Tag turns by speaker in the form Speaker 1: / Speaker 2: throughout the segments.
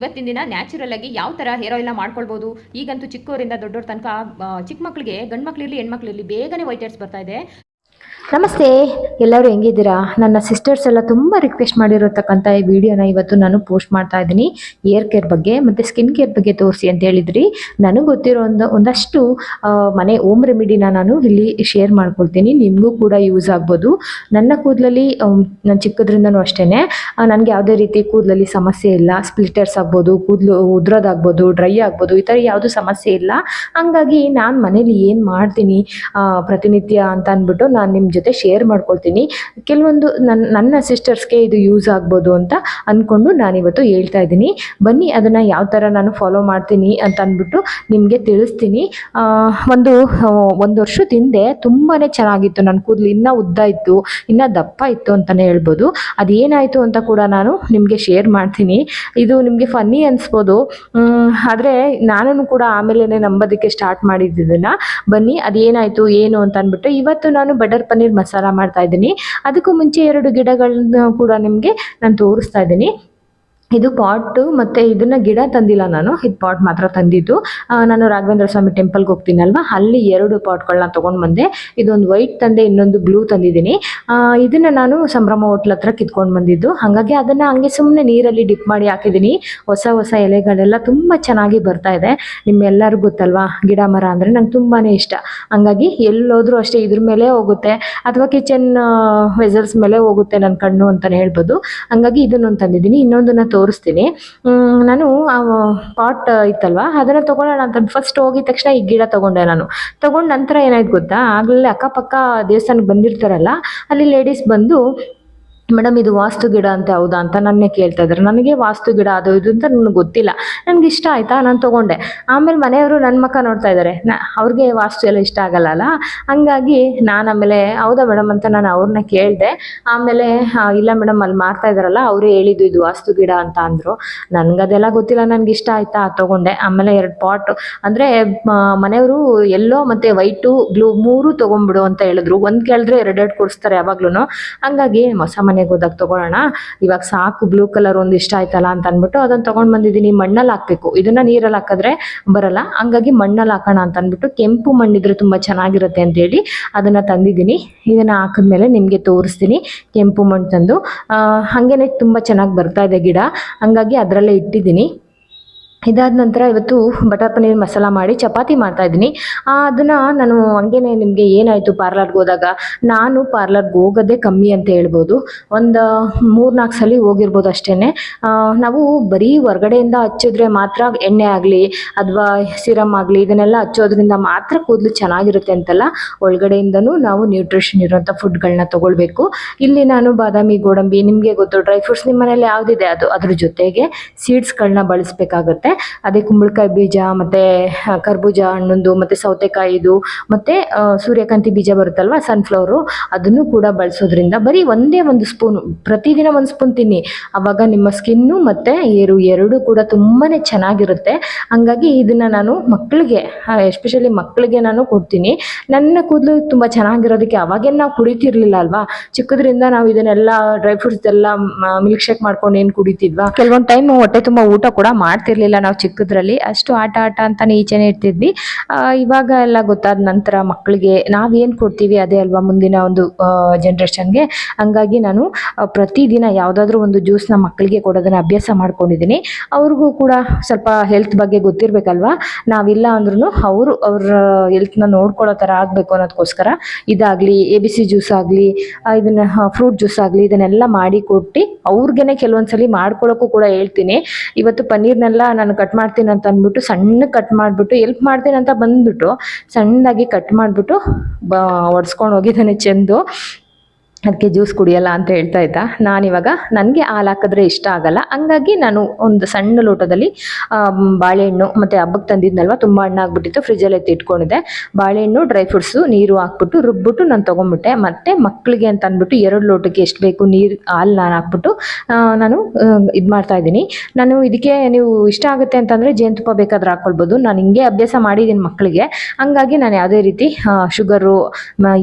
Speaker 1: ಇವತ್ತಿನ ದಿನ ನ್ಯಾಚುರಲ್ ಆಗಿ ಯಾವ ತರ ಹೇರ್ ಆಯಿಲ್ನ ಮಾಡ್ಕೊಳ್ಬಹುದು ಈಗಂತೂ ಚಿಕ್ಕವರಿಂದ ದೊಡ್ಡವ್ರ ತನಕ ಚಿಕ್ಕ ಮಕ್ಕಳಿಗೆ ಗಂಡು ಮಕ್ಕಳಿರಲಿ ಹೆಣ್ಮಕ್ಳಿರಲಿ ಬೇಗನೆ ವೈಟ್ ಹೇರ್ಸ್ ಬರ್ತಾ ಇದೆ.
Speaker 2: ನಮಸ್ತೆ. ಎಲ್ಲರೂ ಹೆಂಗಿದ್ದೀರಾ? ನನ್ನ ಸಿಸ್ಟರ್ಸ್ ಎಲ್ಲ ತುಂಬ ರಿಕ್ವೆಸ್ಟ್ ಮಾಡಿರೋತಕ್ಕಂಥ ಈ ವಿಡಿಯೋನ ಇವತ್ತು ನಾನು ಪೋಸ್ಟ್ ಮಾಡ್ತಾ ಇದ್ದೀನಿ. ಏರ್ ಕೇರ್ ಬಗ್ಗೆ ಮತ್ತು ಸ್ಕಿನ್ ಕೇರ್ ಬಗ್ಗೆ ತೋರಿಸಿ ಅಂತ ಹೇಳಿದ್ರಿ. ನನಗೆ ಗೊತ್ತಿರೋ ಒಂದು, ಒಂದಷ್ಟು ಮನೆ ಓಮ್ ರೆಮಿಡಿನ ನಾನು ಇಲ್ಲಿ ಶೇರ್ ಮಾಡ್ಕೊಳ್ತೀನಿ. ನಿಮಗೂ ಕೂಡ ಯೂಸ್ ಆಗ್ಬೋದು. ನನ್ನ ಕೂದಲಲ್ಲಿ ನಾನು ಚಿಕ್ಕದ್ರಿಂದನೂ ಅಷ್ಟೇ ನನಗೆ ಯಾವುದೇ ರೀತಿ ಕೂದಲಲ್ಲಿ ಸಮಸ್ಯೆ ಇಲ್ಲ. ಸ್ಪ್ಲಿಟರ್ಸ್ ಆಗ್ಬೋದು, ಕೂದಲು ಉದ್ರೋದಾಗ್ಬೋದು ಡ್ರೈ ಆಗ್ಬೋದು, ಈ ಥರ ಯಾವುದೂ ಸಮಸ್ಯೆ ಇಲ್ಲ. ಹಂಗಾಗಿ ನಾನು ಮನೇಲಿ ಏನು ಮಾಡ್ತೀನಿ ಪ್ರತಿನಿತ್ಯ ಅಂತ ಅಂದ್ಬಿಟ್ಟು ನಾನು ನಿಮ್ಮ ಜೊತೆ ಶೇರ್ ಮಾಡ್ಕೊಳ್ತೀನಿ. ಕೆಲವೊಂದು ನನ್ನ ನನ್ನ ಸಿಸ್ಟರ್ಸ್ಗೆ ಇದು ಯೂಸ್ ಆಗ್ಬೋದು ಅಂತ ಅಂದ್ಕೊಂಡು ನಾನಿವತ್ತು ಹೇಳ್ತಾ ಇದ್ದೀನಿ. ಬನ್ನಿ, ಅದನ್ನು ಯಾವ ಥರ ನಾನು ಫಾಲೋ ಮಾಡ್ತೀನಿ ಅಂತ ಅಂದ್ಬಿಟ್ಟು ನಿಮಗೆ ತಿಳಿಸ್ತೀನಿ. ಒಂದು ಒಂದು ವರ್ಷದ ಹಿಂದೆ ತುಂಬಾ ಚೆನ್ನಾಗಿತ್ತು. ನನ್ನ ಕೂದಲು ಇನ್ನೂ ಉದ್ದ ಇತ್ತು, ಇನ್ನೂ ದಪ್ಪ ಇತ್ತು ಅಂತಲೇ ಹೇಳ್ಬೋದು. ಅದೇನಾಯಿತು ಅಂತ ಕೂಡ ನಾನು ನಿಮಗೆ ಶೇರ್ ಮಾಡ್ತೀನಿ. ಇದು ನಿಮಗೆ ಫನ್ನಿ ಅನಿಸ್ಬೋದು. ಆದರೆ ನಾನು ಕೂಡ ಆಮೇಲೆ ನಂಬೋದಕ್ಕೆ ಸ್ಟಾರ್ಟ್ ಮಾಡಿದ್ದನ್ನು. ಬನ್ನಿ ಅದೇನಾಯಿತು ಏನು ಅಂತ ಅಂದ್ಬಿಟ್ಟು ಇವತ್ತು ನಾನು ಬಟರ್ ಪನ್ನೀರ್ ಮಸಾಲ ಮಾಡ್ತಾ ಇದ್ದೀನಿ. ಅದಕ್ಕೂ ಮುಂಚೆ ಎರಡು ಗಿಡಗಳನ್ನ ಕೂಡ ನಿಮಗೆ ನಾನು ತೋರಿಸ್ತಾ ಇದ್ದೀನಿ. ಇದು ಪಾಟು ಮತ್ತು ಇದನ್ನು ಗಿಡ ತಂದಿಲ್ಲ ನಾನು. ಇದು ಪಾಟ್ ಮಾತ್ರ ತಂದಿದ್ದು. ನಾನು ರಾಘವೇಂದ್ರ ಸ್ವಾಮಿ ಟೆಂಪಲ್ಗೆ ಹೋಗ್ತೀನಲ್ವ? ಅಲ್ಲಿ ಎರಡು ಪಾಟ್ಗಳನ್ನ ತೊಗೊಂಡು ಬಂದೆ. ಇದೊಂದು ವೈಟ್ ತಂದೆ, ಇನ್ನೊಂದು ಬ್ಲೂ ತಂದಿದ್ದೀನಿ. ಇದನ್ನು ನಾನು ಸಂಭ್ರಮ ಹೋಟ್ಲ್ ಹತ್ರ ಕಿತ್ಕೊಂಡು ಬಂದಿದ್ದು. ಹಾಗಾಗಿ ಅದನ್ನು ಹಂಗೆ ಸುಮ್ಮನೆ ನೀರಲ್ಲಿ ಡಿಪ್ ಮಾಡಿ ಹಾಕಿದ್ದೀನಿ. ಹೊಸ ಹೊಸ ಎಲೆಗಳೆಲ್ಲ ತುಂಬ ಚೆನ್ನಾಗಿ ಬರ್ತಾ ಇದೆ. ನಿಮ್ಮೆಲ್ಲರಿಗೂ ಗೊತ್ತಲ್ವಾ? ಗಿಡ ಮರ ಅಂದರೆ ನಂಗೆ ತುಂಬಾ ಇಷ್ಟ. ಹಂಗಾಗಿ ಎಲ್ಲೋದ್ರೂ ಅಷ್ಟೇ ಇದ್ರ ಮೇಲೆ ಹೋಗುತ್ತೆ. ಅಥವಾ ಕಿಚನ್ ವೆಸಲ್ಸ್ ಮೇಲೆ ಹೋಗುತ್ತೆ ನನ್ನ ಕಣ್ಣು ಅಂತಲೇ ಹೇಳ್ಬೋದು. ಹಂಗಾಗಿ ಇದನ್ನೊಂದು ತಂದಿದ್ದೀನಿ. ಇನ್ನೊಂದನ್ನ ತೋರಿಸ್ತೀನಿ. ನಾನು ಪಾಟ್ ಇತ್ತಲ್ವ? ಅದನ್ನು ತೊಗೊಳ್ಳೋಣ ಅಂತ ಫಸ್ಟ್ ಹೋಗಿದ ತಕ್ಷಣ ಈ ಗಿಡ ತೊಗೊಂಡೆ ನಾನು. ತೊಗೊಂಡ ನಂತರ ಏನಾಯ್ತು ಗೊತ್ತಾ? ಆಗಲೇ ಅಕ್ಕಪಕ್ಕ ದೇವಸ್ಥಾನಕ್ಕೆ ಬಂದಿರ್ತಾರಲ್ಲ, ಅಲ್ಲಿ ಲೇಡೀಸ್ ಬಂದು ಮೇಡಮ್, ಇದು ವಾಸ್ತು ಗಿಡ ಅಂತ ಹೌದಾ ಅಂತ ನನ್ನೇ ಕೇಳ್ತಾ ಇದ್ದಾರೆ. ನನಗೆ ವಾಸ್ತು ಗಿಡ ಅದು ಇದು ಅಂತ ನನಗೆ ಗೊತ್ತಿಲ್ಲ. ನನಗೆ ಇಷ್ಟ ಆಯ್ತಾ? ನಾನು ತಗೊಂಡೆ. ಆಮೇಲೆ ಮನೆಯವರು ನನ್ನ ಮಕ್ಕ ನೋಡ್ತಾ ಇದ್ದಾರೆ. ನಾ, ಅವ್ರಿಗೆ ವಾಸ್ತು ಎಲ್ಲ ಇಷ್ಟ ಆಗಲ್ಲಲ್ಲ ಹಂಗಾಗಿ ನಾನು ಆಮೇಲೆ, ಹೌದಾ ಮೇಡಮ್ ಅಂತ ನಾನು ಅವ್ರನ್ನ ಕೇಳಿದೆ. ಆಮೇಲೆ ಇಲ್ಲ ಮೇಡಮ್, ಅಲ್ಲಿ ಮಾರ್ತಾ ಇದ್ದಾರಲ್ಲ, ಅವರೇ ಹೇಳಿದ್ದು ಇದು ವಾಸ್ತು ಗಿಡ ಅಂತ ಅಂದರು. ನನಗದೆಲ್ಲ ಗೊತ್ತಿಲ್ಲ. ನನಗೆ ಇಷ್ಟ ಆಯಿತಾ? ತೊಗೊಂಡೆ. ಆಮೇಲೆ ಎರಡು ಪಾಟ್, ಅಂದರೆ ಮನೆಯವರು ಎಲ್ಲೋ ಮತ್ತು ವೈಟು, ಬ್ಲೂ ಮೂರು ತೊಗೊಂಬಿಡು ಅಂತ ಹೇಳಿದ್ರು. ಒಂದು ಕೇಳಿದ್ರೆ ಎರಡೆರಡು ಕೊಡಿಸ್ತಾರೆ ಯಾವಾಗ್ಲೂ ಹಂಗಾಗಿ ಹೊಸ ಮನೆಗೆ ಹೋದಾಗ ತಗೊಳ್ಳೋಣ. ಇವಾಗ ಸಾಕು ಬ್ಲೂ ಕಲರ್ ಒಂದು ಇಷ್ಟ ಆಯ್ತಲ್ಲ ಅಂತ ಅಂದ್ಬಿಟ್ಟು ಅದನ್ನ ತಗೊಂಡ್ ಬಂದಿದ್ದೀನಿ. ಮಣ್ಣಲ್ಲಿ ಹಾಕ್ಬೇಕು. ಇದನ್ನ ನೀರಲ್ಲಿ ಹಾಕಿದ್ರೆ ಬರಲ್ಲ. ಹಂಗಾಗಿ ಮಣ್ಣಲ್ಲಿ ಹಾಕೋಣ ಅಂತ ಅಂದ್ಬಿಟ್ಟು ಕೆಂಪು ಮಣ್ಣಿದ್ರೆ ತುಂಬಾ ಚೆನ್ನಾಗಿರುತ್ತೆ ಅಂತ ಹೇಳಿ ಅದನ್ನ ತಂದಿದ್ದೀನಿ. ಇದನ್ನ ಹಾಕಿದ್ಮೇಲೆ ನಿಮಗೆ ತೋರಿಸ್ತೀನಿ ಕೆಂಪು ಮಣ್ಣು ತಂದು. ಹಾಗೇನೆ ತುಂಬಾ ಚೆನ್ನಾಗಿ ಬರ್ತಾ ಇದೆ ಗಿಡ. ಹಂಗಾಗಿ ಅದರಲ್ಲೇ ಇಟ್ಟಿದ್ದೀನಿ. ಇದಾದ ನಂತರ ಇವತ್ತು ಬಟರ್ ಪನ್ನೀರ್ ಮಸಾಲ ಮಾಡಿ ಚಪಾತಿ ಮಾಡ್ತಾ ಇದ್ದೀನಿ. ಅದನ್ನು ನಾನು ಹಂಗೇನೆ ನಿಮಗೆ ಏನಾಯಿತು ಪಾರ್ಲರ್ಗೆ ಹೋದಾಗ? ನಾನು ಪಾರ್ಲರ್ಗೆ ಹೋಗೋದೇ ಕಮ್ಮಿ ಅಂತ ಹೇಳ್ಬೋದು. ಒಂದು ಮೂರ್ನಾಲ್ಕು ಸಲ ಹೋಗಿರ್ಬೋದು ಅಷ್ಟೇ ನಾವು ಬರೀ ಹೊರಗಡೆಯಿಂದ ಹಚ್ಚಿದ್ರೆ ಮಾತ್ರ ಎಣ್ಣೆ ಆಗಲಿ ಅಥವಾ ಸಿರಮ್ ಆಗಲಿ ಇದನ್ನೆಲ್ಲ ಹಚ್ಚೋದ್ರಿಂದ ಮಾತ್ರ ಕೂದಲು ಚೆನ್ನಾಗಿರುತ್ತೆ ಅಂತಲ್ಲ. ಒಳಗಡೆಯಿಂದನೂ ನಾವು ನ್ಯೂಟ್ರಿಷನ್ ಇರುವಂಥ ಫುಡ್ಗಳನ್ನ ತೊಗೊಳ್ಬೇಕು. ಇಲ್ಲಿ ನಾನು ಬಾದಾಮಿ, ಗೋಡಂಬಿ, ನಿಮಗೆ ಗೊತ್ತು ಡ್ರೈ ಫ್ರೂಟ್ಸ್ ನಿಮ್ಮ ಮನೇಲಿ ಯಾವುದಿದೆ ಅದು? ಅದ್ರ ಜೊತೆಗೆ ಸೀಡ್ಸ್ಗಳನ್ನ ಬಳಸಬೇಕಾಗತ್ತೆ. ಅದೇ ಕುಂಬಳಕಾಯಿ ಬೀಜ, ಮತ್ತು ಕರ್ಬೂಜ ಹಣ್ಣೊಂದು, ಮತ್ತು ಸೌತೆಕಾಯಿದು, ಮತ್ತು ಸೂರ್ಯಕಾಂತಿ ಬೀಜ ಬರುತ್ತಲ್ವ ಸನ್ಫ್ಲವರು ಅದನ್ನು ಕೂಡ ಬಳಸೋದ್ರಿಂದ ಬರೀ ಒಂದೇ ಒಂದು ಸ್ಪೂನು ಪ್ರತಿದಿನ ಒಂದು ಸ್ಪೂನ್ ತಿನ್ನಿ. ಆವಾಗ ನಿಮ್ಮ ಸ್ಕಿನ್ನು ಮತ್ತು ಏರು ಎರಡೂ ಕೂಡ ತುಂಬಾ ಚೆನ್ನಾಗಿರುತ್ತೆ. ಹಂಗಾಗಿ ಇದನ್ನು ನಾನು ಮಕ್ಕಳಿಗೆ ಎಸ್ಪೆಷಲಿ ಮಕ್ಕಳಿಗೆ ನಾನು ಕೊಡ್ತೀನಿ. ನನ್ನ ಕೂದಲು ತುಂಬ ಚೆನ್ನಾಗಿರೋದಕ್ಕೆ ಅವಾಗೇನು ನಾವು ಕುಡಿತಿರ್ಲಿಲ್ಲ ಅಲ್ವಾ? ಚಿಕ್ಕದ್ರಿಂದ ನಾವು ಇದನ್ನೆಲ್ಲ ಡ್ರೈ ಫ್ರೂಟ್ಸ್ ಎಲ್ಲ ಮಿಲ್ಕ್ ಶೇಕ್ ಮಾಡ್ಕೊಂಡು ಏನು ಕುಡಿತಿದ್ವಾ? ಕೆಲವೊಂದು ಟೈಮ್ ಹೊಟ್ಟೆ ತುಂಬ ಊಟ ಕೂಡ ಮಾಡ್ತಿರ್ಲಿಲ್ಲ. ನಾವು ಚಿಕ್ಕದ್ರಲ್ಲಿ. ಅಷ್ಟು ಆಟ ಆಟ ಅಂತಾನೆ ಈಚೆನೆ ಇರ್ತಿದ್ವಿ. ಇವಾಗ ಎಲ್ಲ ಗೊತ್ತಾದ ನಂತರ ಮಕ್ಕಳಿಗೆ ನಾವೇನು ಕೊಡ್ತೀವಿ ಅದೇ ಅಲ್ವಾ ಮುಂದಿನ ಒಂದು ಜನ್ರೇಷನ್ಗೆ ಹಂಗಾಗಿ ನಾನು ಪ್ರತಿದಿನ ಯಾವುದಾದ್ರೂ ಒಂದು ಜ್ಯೂಸ್ನ ಮಕ್ಕಳಿಗೆ ಕೊಡೋದನ್ನ ಅಭ್ಯಾಸ ಮಾಡ್ಕೊಂಡಿದ್ದೀನಿ ಅವ್ರಿಗೂ ಕೂಡ ಸ್ವಲ್ಪ ಹೆಲ್ತ್ ಬಗ್ಗೆ ಗೊತ್ತಿರಬೇಕಲ್ವಾ? ನಾವಿಲ್ಲ ಅಂದ್ರೂ ಅವರು ಅವ್ರ ಹೆಲ್ತ್ನ ನೋಡ್ಕೊಳ್ಳೋ ಥರ ಆಗಬೇಕು ಅನ್ನೋದಕ್ಕೋಸ್ಕರ ಇದಾಗಲಿ ಎ ಬಿ ಸಿ ಜ್ಯೂಸ್ ಆಗಲಿ ಇದನ್ನ ಫ್ರೂಟ್ ಜ್ಯೂಸ್ ಆಗಲಿ, ಇದನ್ನೆಲ್ಲ ಮಾಡಿ ಕೊಟ್ಟು ಅವ್ರಿಗೇನೆ ಕೆಲವೊಂದ್ಸಲಿ ಮಾಡ್ಕೊಳ್ಳೋಕ್ಕೂ ಕೂಡ ಹೇಳ್ತೀನಿ. ಇವತ್ತು ಪನ್ನೀರ್ನೆಲ್ಲ ನಾನು ಕಟ್ ಮಾಡ್ತೀನಿ ಅಂತ ಅಂದ್ಬಿಟ್ಟು ಸಣ್ಣ ಕಟ್ ಮಾಡಿಬಿಟ್ಟು ಎಲ್ಪ್ ಮಾಡ್ತೀನಿ ಅಂತ ಬಂದ್ಬಿಟ್ಟು ಸಣ್ಣದಾಗಿ ಕಟ್ ಮಾಡಿಬಿಟ್ಟು ಬ ಒಡ್ಸ್ಕೊಂಡು ಹೋಗಿದ್ದಾನೆ ಚೆಂದು ಅದಕ್ಕೆ ಜ್ಯೂಸ್ ಕುಡಿಯಲ್ಲ ಅಂತ ಹೇಳ್ತಾ ಇದ್ದ. ನಾನಿವಾಗ ನನಗೆ ಹಾಲು ಹಾಕಿದ್ರೆ ಇಷ್ಟ ಆಗಲ್ಲ. ಹಂಗಾಗಿ ನಾನು ಒಂದು ಸಣ್ಣ ಲೋಟದಲ್ಲಿ ಬಾಳೆಹಣ್ಣು ಮತ್ತು ಹಬ್ಬಕ್ಕೆ ತಂದಿದ್ನಲ್ವ, ತುಂಬ ಹಣ್ಣು ಹಣ್ಣಾಗ್ಬಿಟ್ಟಿತ್ತು ಫ್ರಿಜ್ಜಲ್ಲಿ ಎತ್ತಿ ಇಟ್ಕೊಂಡಿದ್ದೆ. ಬಾಳೆಹಣ್ಣು ಡ್ರೈ ಫ್ರೂಟ್ಸು ನೀರು ಹಾಕ್ಬಿಟ್ಟು ರುಬ್ಬಿಟ್ಟು ನಾನು ತೊಗೊಂಬಿಟ್ಟೆ. ಮತ್ತು ಮಕ್ಕಳಿಗೆ ಅಂತ ಅಂದ್ಬಿಟ್ಟು ಎರಡು ಲೋಟಕ್ಕೆ ಎಷ್ಟು ಬೇಕು ನೀರು, ಹಾಲು ನಾನು ಹಾಕ್ಬಿಟ್ಟು ನಾನು ಇದು ಮಾಡ್ತಾ ಇದ್ದೀನಿ. ನಾನು ಇದಕ್ಕೆ ನೀವು ಇಷ್ಟ ಆಗುತ್ತೆ ಅಂತಂದರೆ ಜೇನುತುಪ್ಪ ಬೇಕಾದ್ರೆ ಹಾಕ್ಕೊಳ್ಬೋದು ನಾನು ಹಿಂಗೆ ಅಭ್ಯಾಸ ಮಾಡಿದ್ದೀನಿ ಮಕ್ಕಳಿಗೆ ಹಂಗಾಗಿ ನಾನು ಯಾವುದೇ ರೀತಿ ಶುಗರು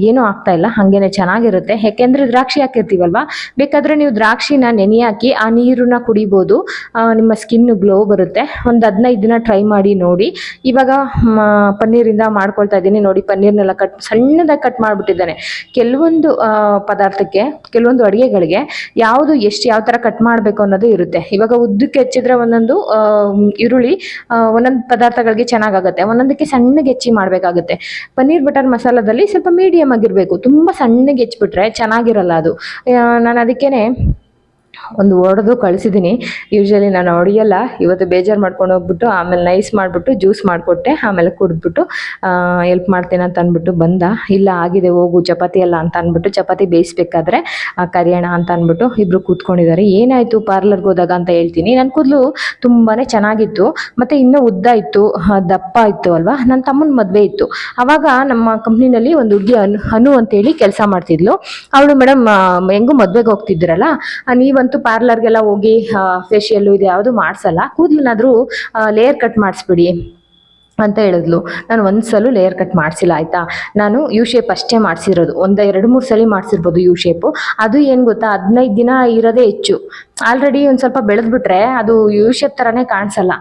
Speaker 2: ಏನೂ ಆಗ್ತಾಯಿಲ್ಲ ಹಾಗೇನೆ ಚೆನ್ನಾಗಿರುತ್ತೆ. ಯಾಕೆಂದರೆ ಯಾಕೆಂದರೆ ದ್ರಾಕ್ಷಿ ಹಾಕಿರ್ತೀವಲ್ವಾ? ಬೇಕಾದ್ರೆ ನೀವು ದ್ರಾಕ್ಷಿನ ನೆನೆ ಹಾಕಿ ಆ ನೀರನ್ನ ಕುಡಿಬೋದು. ಆ, ನಿಮ್ಮ ಸ್ಕಿನ್ ಗ್ಲೋ ಬರುತ್ತೆ. ಒಂದು ಹದಿನೈದು ದಿನ ಟ್ರೈ ಮಾಡಿ ನೋಡಿ. ಇವಾಗ ಪನ್ನೀರಿಂದ ಮಾಡ್ಕೊಳ್ತಾ ಇದ್ದೀನಿ. ನೋಡಿ ಪನ್ನೀರ್ನೆಲ್ಲ ಕಟ್ ಸಣ್ಣದಾಗಿ ಕಟ್ ಮಾಡಿಬಿಟ್ಟಿದ್ದಾನೆ. ಕೆಲವೊಂದು ಪದಾರ್ಥಕ್ಕೆ ಕೆಲವೊಂದು ಅಡುಗೆಗಳಿಗೆ ಯಾವುದು ಎಷ್ಟು ಯಾವ ಥರ ಕಟ್ ಮಾಡಬೇಕು ಅನ್ನೋದು ಇರುತ್ತೆ. ಇವಾಗ ಉದ್ದಕ್ಕೆ ಹೆಚ್ಚಿದ್ರೆ ಒಂದೊಂದು ಈರುಳ್ಳಿ ಒಂದೊಂದು ಪದಾರ್ಥಗಳಿಗೆ ಚೆನ್ನಾಗಾಗುತ್ತೆ. ಒಂದೊಂದಕ್ಕೆ ಸಣ್ಣಗೆ ಹೆಚ್ಚಿ ಮಾಡಬೇಕಾಗುತ್ತೆ. ಪನ್ನೀರ್ ಬಟರ್ ಮಸಾಲದಲ್ಲಿ ಸ್ವಲ್ಪ ಮೀಡಿಯಮ್ ಆಗಿರಬೇಕು. ತುಂಬ ಸಣ್ಣಗೆ ಹೆಚ್ಚಿಬಿಟ್ರೆ ಚೆನ್ನಾಗಿರಲ್ಲ ಅದು. ನಾನು ಅದಕ್ಕೇನೆ ಒಂದು ಒಡೆದು ಕಳಿಸಿದ್ದೀನಿ ಯೂಶ್ವಲಿ ನಾನು ಹೊಡೆಯಲ್ಲ ಇವತ್ತು ಬೇಜಾರು ಮಾಡ್ಕೊಂಡು ಹೋಗ್ಬಿಟ್ಟು ಆಮೇಲೆ ನೈಸ್ ಮಾಡಿಬಿಟ್ಟು ಜ್ಯೂಸ್ ಮಾಡಿಕೊಟ್ಟೆ ಆಮೇಲೆ ಕುಡಿದ್ಬಿಟ್ಟು ಎಲ್ಪ್ ಮಾಡ್ತೇನೆ ಅಂತ ಅಂದ್ಬಿಟ್ಟು ಬಂದ. ಇಲ್ಲ ಆಗಿದೆ ಹೋಗು ಚಪಾತಿ ಎಲ್ಲ ಅಂತ ಅಂದ್ಬಿಟ್ಟು ಚಪಾತಿ ಬೇಯಿಸ್ಬೇಕಾದ್ರೆ ಕರಿಯೋಣ ಅಂತ ಅಂದ್ಬಿಟ್ಟು ಇಬ್ಬರು ಕೂತ್ಕೊಂಡಿದ್ದಾರೆ. ಏನಾಯಿತು ಪಾರ್ಲರ್ಗೆ ಹೋದಾಗ ಅಂತ ಹೇಳ್ತೀನಿ. ನನ್ನ ಕೂದಲು ತುಂಬಾ ಚೆನ್ನಾಗಿತ್ತು ಮತ್ತು ಇನ್ನೂ ಉದ್ದ ಇತ್ತು ದಪ್ಪ ಇತ್ತು ಅಲ್ವಾ? ನನ್ನ ತಮ್ಮನ ಮದುವೆ ಇತ್ತು. ಆವಾಗ ನಮ್ಮ ಕಂಪ್ನಿನಲ್ಲಿ ಒಂದು ಹುಡುಗಿ ಅನು ಅನು ಅಂತೇಳಿ ಕೆಲಸ ಮಾಡ್ತಿದ್ಲು. ಅವಳು ಮೇಡಮ್ ಹೆಂಗೂ ಮದುವೆಗೆ ಹೋಗ್ತಿದ್ರಲ್ಲ ಆ, ನೀವಂತೂ ಪಾರ್ಲರ್ಗೆಲ್ಲ ಹೋಗಿ ಫೇಶಿಯಲ್ಲು ಇದು ಯಾವುದು ಮಾಡಿಸಲ್ಲ. ಕೂದಲಿನಾದ್ರೂ ಲೇಯರ್ ಕಟ್ ಮಾಡಿಸ್ಬಿಡಿ ಅಂತ ಹೇಳಿದ್ಲು. ನಾನು ಒಂದು ಸಲ ಲೇಯರ್ ಕಟ್ ಮಾಡಿಸಿಲ್ಲ, ಆಯಿತಾ? ನಾನು ಯು ಶೇಪ್ ಅಷ್ಟೇ ಮಾಡಿಸಿರೋದು. ಒಂದು, ಎರಡು, ಮೂರು ಸಲ ಮಾಡಿಸಿರ್ಬೋದು ಯು ಶೇಪು ಅದು ಏನು ಗೊತ್ತಾ? ಹದಿನೈದು ದಿನ ಇರೋದೇ ಹೆಚ್ಚು. ಆಲ್ರೆಡಿ ಒಂದು ಸ್ವಲ್ಪ ಬೆಳೆದ್ಬಿಟ್ರೆ ಅದು ಯು ಶೇಪ್ ಥರನೇ ಕಾಣಿಸಲ್ಲ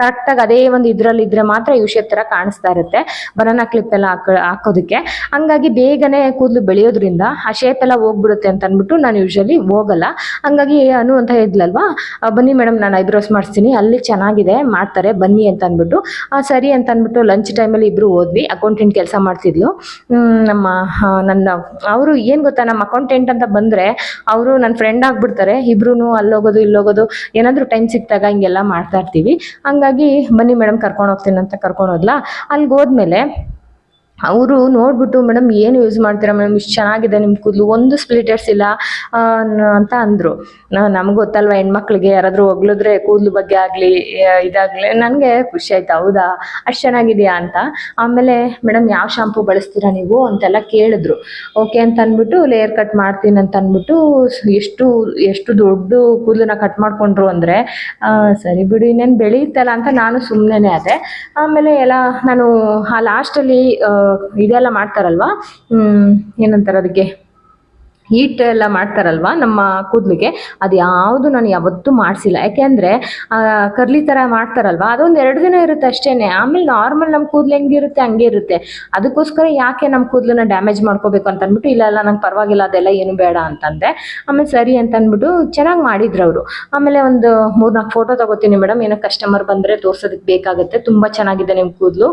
Speaker 2: ಕರೆಕ್ಟಾಗಿ ಅದೇ ಒಂದು ಇದರಲ್ಲಿ ಇದ್ರೆ ಮಾತ್ರ ಯು ಶೇಪ್ ಥರ ಕಾಣಿಸ್ತಾ ಇರುತ್ತೆ ಬನಾನಾ ಕ್ಲಿಪ್ ಎಲ್ಲ ಹಾಕ, ಹಾಕೋದಕ್ಕೆ. ಹಂಗಾಗಿ ಬೇಗನೆ ಕೂದಲು ಬೆಳೆಯೋದ್ರಿಂದ ಆ ಶೇಪ್ ಎಲ್ಲ ಹೋಗ್ಬಿಡುತ್ತೆ ಅಂತ ಅಂದ್ಬಿಟ್ಟು ನಾನು ಯೂಶಲಿ ಹೋಗಲ್ಲ. ಹಂಗಾಗಿ ಅನು ಅಂತ ಹೇಳಿದ್ಲಲ್ವಾ ಬನ್ನಿ ಮೇಡಮ್ ನಾನು ಐಬ್ರೋಸ್ ಮಾಡಿಸ್ತೀನಿ. ಅಲ್ಲಿ ಚೆನ್ನಾಗಿದೆ, ಮಾಡ್ತಾರೆ, ಬನ್ನಿ ಅಂತ ಅಂದ್ಬಿಟ್ಟು. ಸರಿ ಅಂತ ಅಂದ್ಬಿಟ್ಟು ಲಂಚ್ ಟೈಮಲ್ಲಿ ಇಬ್ಬರು ಹೋದ್ವಿ. ಅಕೌಂಟೆಂಟ್ ಕೆಲಸ ಮಾಡ್ತಿದ್ಲು. ನಮ್ಮ ನನ್ನ, ಅವರು ಏನು ಗೊತ್ತಾ, ನಮ್ಮ ಅಕೌಂಟೆಂಟ್ ಅಂತ ಬಂದರೆ, ಅವರು ನನ್ನ ಫ್ರೆಂಡ್ ಆಗ್ಬಿಡ್ತಾರೆ. ಇಬ್ರು ಅಲ್ಲೋಗೋದು, ಇಲ್ಲೋಗೋದು, ಏನಾದರೂ ಟೈಮ್ ಸಿಕ್ತಾಗ ಹಿಂಗೆಲ್ಲ ಮಾಡ್ತಾ ಇರ್ತೀವಿ. ಹಂಗಾಗಿ ಬನ್ನಿ ಮೇಡಮ್ ಕರ್ಕೊಂಡು ಹೋಗ್ತೀನಿ ಅಂತ ಕರ್ಕೊಂಡು ಹೋದ್ಲಾ? ಅಲ್ಲಿಗೆ ಹೋದ್ಮೇಲೆ ಅವರು ನೋಡ್ಬಿಟ್ಟು, ಮೇಡಮ್, ಏನು ಯೂಸ್ ಮಾಡ್ತೀರಾ? ಮೇಡಮ್, ಇಷ್ಟು ಚೆನ್ನಾಗಿದೆ ನಿಮ್ಮ ಕೂದಲು. ಒಂದು ಸ್ಪ್ಲಿಟರ್ಸ್ ಇಲ್ಲ. ಅಂತ ಅಂದರು. ನಮ್ಗೆ ಗೊತ್ತಲ್ವ, ಹೆಣ್ಮಕ್ಳಿಗೆ ಯಾರಾದರೂ ಒಗ್ಲಿದ್ರೆ ಕೂದಲು ಬಗ್ಗೆ ಆಗಲಿ ಇದಾಗಲಿ, ನನಗೆ ಖುಷಿ ಆಯ್ತು. ಹೌದಾ? ಅಷ್ಟು ಚೆನ್ನಾಗಿದೆಯಾ ಅಂತ. ಆಮೇಲೆ, ಮೇಡಮ್, ಯಾವ ಶಾಂಪು ಬಳಸ್ತೀರಾ ನೀವು? ಅಂತೆಲ್ಲ ಕೇಳಿದ್ರು. ಓಕೆ ಅಂತ ಅಂದ್ಬಿಟ್ಟು ಲೇಯರ್ ಕಟ್ ಮಾಡ್ತೀನಿ ಅಂತ ಅಂದ್ಬಿಟ್ಟು, ಎಷ್ಟು ಎಷ್ಟು ದೊಡ್ಡ ಕೂದಲನ್ನ ಕಟ್ ಮಾಡಿಕೊಂಡ್ರು ಅಂದರೆ ಸರಿ ಬಿಡಿ, ಇನ್ನೇನು ಬೆಳೆಯುತ್ತಲ್ಲ ಅಂತ ನಾನು ಸುಮ್ಮನೆ ಅದೇ ಆಮೇಲೆ ಎಲ್ಲ, ನಾನು ಆ ಲಾಸ್ಟಲ್ಲಿ ಇದೆಲ್ಲ ಮಾಡ್ತಾರಲ್ವಾ? ಏನಂತಾರೆ ಅದಕ್ಕೆ? ಹೀಟ್ ಎಲ್ಲ ಮಾಡ್ತಾರಲ್ವಾ ನಮ್ಮ ಕೂದಲಿಗೆ? ಅದು ಯಾವುದು ನಾನು ಯಾವತ್ತೂ ಮಾಡಿಸಿಲ್ಲ. ಯಾಕೆಂದರೆ ಕರ್ಲಿ ಥರ ಮಾಡ್ತಾರಲ್ವಾ? ಅದೊಂದು ಎರಡು ದಿನ ಇರುತ್ತೆ ಅಷ್ಟೇ ಆಮೇಲೆ ನಾರ್ಮಲ್ ನಮ್ಮ ಕೂದಲು ಹೆಂಗಿರುತ್ತೆ, ಹಂಗೆ ಇರುತ್ತೆ. ಅದಕ್ಕೋಸ್ಕರ ಯಾಕೆ ನಮ್ಮ ಕೂದಲನ್ನ ಡ್ಯಾಮೇಜ್ ಮಾಡ್ಕೋಬೇಕು ಅಂತ ಅಂದ್ಬಿಟ್ಟು ಇಲ್ಲ ಇಲ್ಲ, ನಂಗೆ ಪರವಾಗಿಲ್ಲ, ಅದೆಲ್ಲ ಏನು ಬೇಡ ಅಂತಂದೆ. ಆಮೇಲೆ ಸರಿ ಅಂತ ಅಂದ್ಬಿಟ್ಟು ಚೆನ್ನಾಗಿ ಮಾಡಿದ್ರು ಅವರು. ಆಮೇಲೆ ಒಂದು ಮೂರ್ನಾಲ್ಕು ಫೋಟೋ ತಗೋತೀನಿ ಮೇಡಮ್ ಏನೋ ಕಸ್ಟಮರ್ ಬಂದರೆ ತೋರ್ಸೋದಕ್ಕೆ ಬೇಕಾಗುತ್ತೆ. ತುಂಬ ಚೆನ್ನಾಗಿದೆ ನಿಮ್ಮ ಕೂದಲು.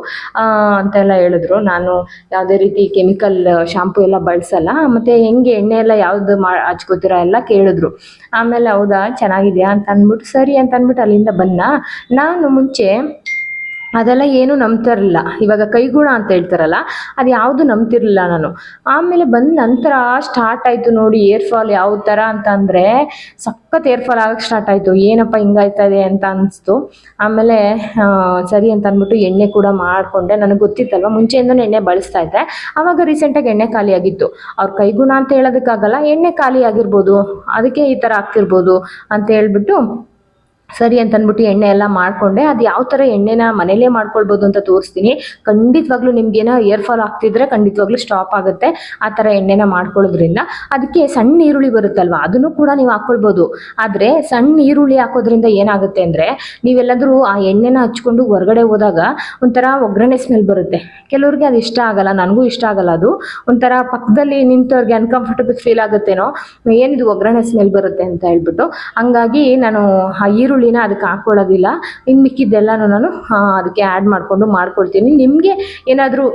Speaker 2: ಅಂತೆಲ್ಲ ಹೇಳಿದ್ರು. ನಾನು ಯಾವುದೇ ರೀತಿ ಕೆಮಿಕಲ್ ಶಾಂಪು ಎಲ್ಲ ಬಳಸಲ್ಲ. ಮತ್ತು ಹೆಂಗೆ ಎಣ್ಣೆ ಎಲ್ಲ ಯಾವ್ದು ಮಾ ಹಚ್ಕೋತೀರಾ ಎಲ್ಲ ಕೇಳಿದ್ರು. ಆಮೇಲೆ ಹೌದಾ, ಚೆನ್ನಾಗಿದ್ಯಾ ಅಂತ ಅಂದ್ಬಿಟ್ಟು ಸರಿ ಅಂತ ಅಂದ್ಬಿಟ್ಟು ಅಲ್ಲಿಂದ ಬಂದ ನಾನು ಮುಂಚೆ ಅದೆಲ್ಲ ಏನು ನಂಬ್ತಿರಲಿಲ್ಲ. ಇವಾಗ ಕೈಗುಣ ಅಂತ ಹೇಳ್ತಾರಲ್ಲ, ಅದು ಯಾವುದು ನಂಬ್ತಿರ್ಲಿಲ್ಲ ನಾನು. ಆಮೇಲೆ ಬಂದ ನಂತರ ಸ್ಟಾರ್ಟ್ ಆಯಿತು ನೋಡಿ ಏರ್ ಫಾಲ್ ಯಾವ ಥರ ಅಂತ ಅಂದರೆ, ಸಖತ್ ಏರ್ ಫಾಲ್ ಆಗಕ್ಕೆ ಸ್ಟಾರ್ಟ್ ಆಯಿತು. ಏನಪ್ಪ ಹಿಂಗಾಯ್ತಾ ಇದೆ ಅಂತ ಅನಿಸ್ತು. ಆಮೇಲೆ ಸರಿ ಅಂತ ಅಂದ್ಬಿಟ್ಟು ಎಣ್ಣೆ ಕೂಡ ಮಾಡಿಕೊಂಡೆ. ನನಗೆ ಗೊತ್ತಿತ್ತಲ್ವ, ಮುಂಚೆಯಿಂದನೂ ಎಣ್ಣೆ ಬಳಸ್ತಾ ಇದ್ದೆ. ಆವಾಗ ರೀಸೆಂಟಾಗಿ ಎಣ್ಣೆ ಖಾಲಿ ಆಗಿತ್ತು. ಅವ್ರ ಕೈಗುಣ ಅಂತ ಹೇಳೋದಕ್ಕಾಗಲ್ಲ, ಎಣ್ಣೆ ಖಾಲಿ ಆಗಿರ್ಬೋದು, ಅದಕ್ಕೆ ಈ ಥರ ಆಗ್ತಿರ್ಬೋದು ಅಂತ ಹೇಳ್ಬಿಟ್ಟು ಸರಿ ಅಂತ ಅಂದ್ಬಿಟ್ಟು ಎಣ್ಣೆ ಎಲ್ಲ ಮಾಡ್ಕೊಂಡೆ. ಅದು ಯಾವ ಥರ ಎಣ್ಣೆನ ಮನೇಲೇ ಮಾಡ್ಕೊಳ್ಬೋದು ಅಂತ ತೋರಿಸ್ತೀನಿ. ಖಂಡಿತವಾಗ್ಲೂ ನಿಮ್ಗೇನೋ ಏರ್ ಫಾಲ್ ಆಗ್ತಿದ್ರೆ ಖಂಡಿತವಾಗ್ಲೂ ಸ್ಟಾಪ್ ಆಗುತ್ತೆ. ಆ ಥರ ಎಣ್ಣೆನ ಮಾಡ್ಕೊಳ್ಳೋದ್ರಿಂದ. ಅದಕ್ಕೆ ಸಣ್ಣ ಈರುಳ್ಳಿ ಬರುತ್ತಲ್ವ, ಅದನ್ನು ಕೂಡ ನೀವು ಹಾಕ್ಕೊಳ್ಬೋದು ಆದರೆ ಸಣ್ಣ ಈರುಳ್ಳಿ ಹಾಕೋದ್ರಿಂದ ಏನಾಗುತ್ತೆ ಅಂದರೆ, ನೀವೆಲ್ಲಾದರೂ ಆ ಎಣ್ಣೆನ ಹಚ್ಕೊಂಡು ಹೊರಗಡೆ ಹೋದಾಗ ಒಂಥರ ಒಗ್ಗರಣೆ ಸ್ಮೆಲ್ ಬರುತ್ತೆ. ಕೆಲವ್ರಿಗೆ ಅದು ಇಷ್ಟ ಆಗಲ್ಲ, ನನಗೂ ಇಷ್ಟ ಆಗಲ್ಲ ಅದು. ಒಂಥರ ಪಕ್ಕದಲ್ಲಿ ನಿಂತವ್ರಿಗೆ ಅನ್ಕಂಫರ್ಟಬಲ್ ಫೀಲ್ ಆಗುತ್ತೇನೋ, ಏನಿದು ಒಗ್ಗರಣೆ ಸ್ಮೆಲ್ ಬರುತ್ತೆ ಅಂತ ಹೇಳ್ಬಿಟ್ಟು. ಹಂಗಾಗಿ ನಾನು ಆ ಈರುಳ್ಳಿನ ಅದಕ್ಕೆ ಹಾಕ್ಕೊಳ್ಳೋದಿಲ್ಲ ಇನ್ನು ಮಿಕ್ಕಿದ್ದೆಲ್ಲನೂ ನಾನು ಅದಕ್ಕೆ ಆ್ಯಡ್ ಮಾಡಿಕೊಂಡು ಮಾಡ್ಕೊಳ್ತೀನಿ. ನಿಮಗೆ ಏನಾದರೂ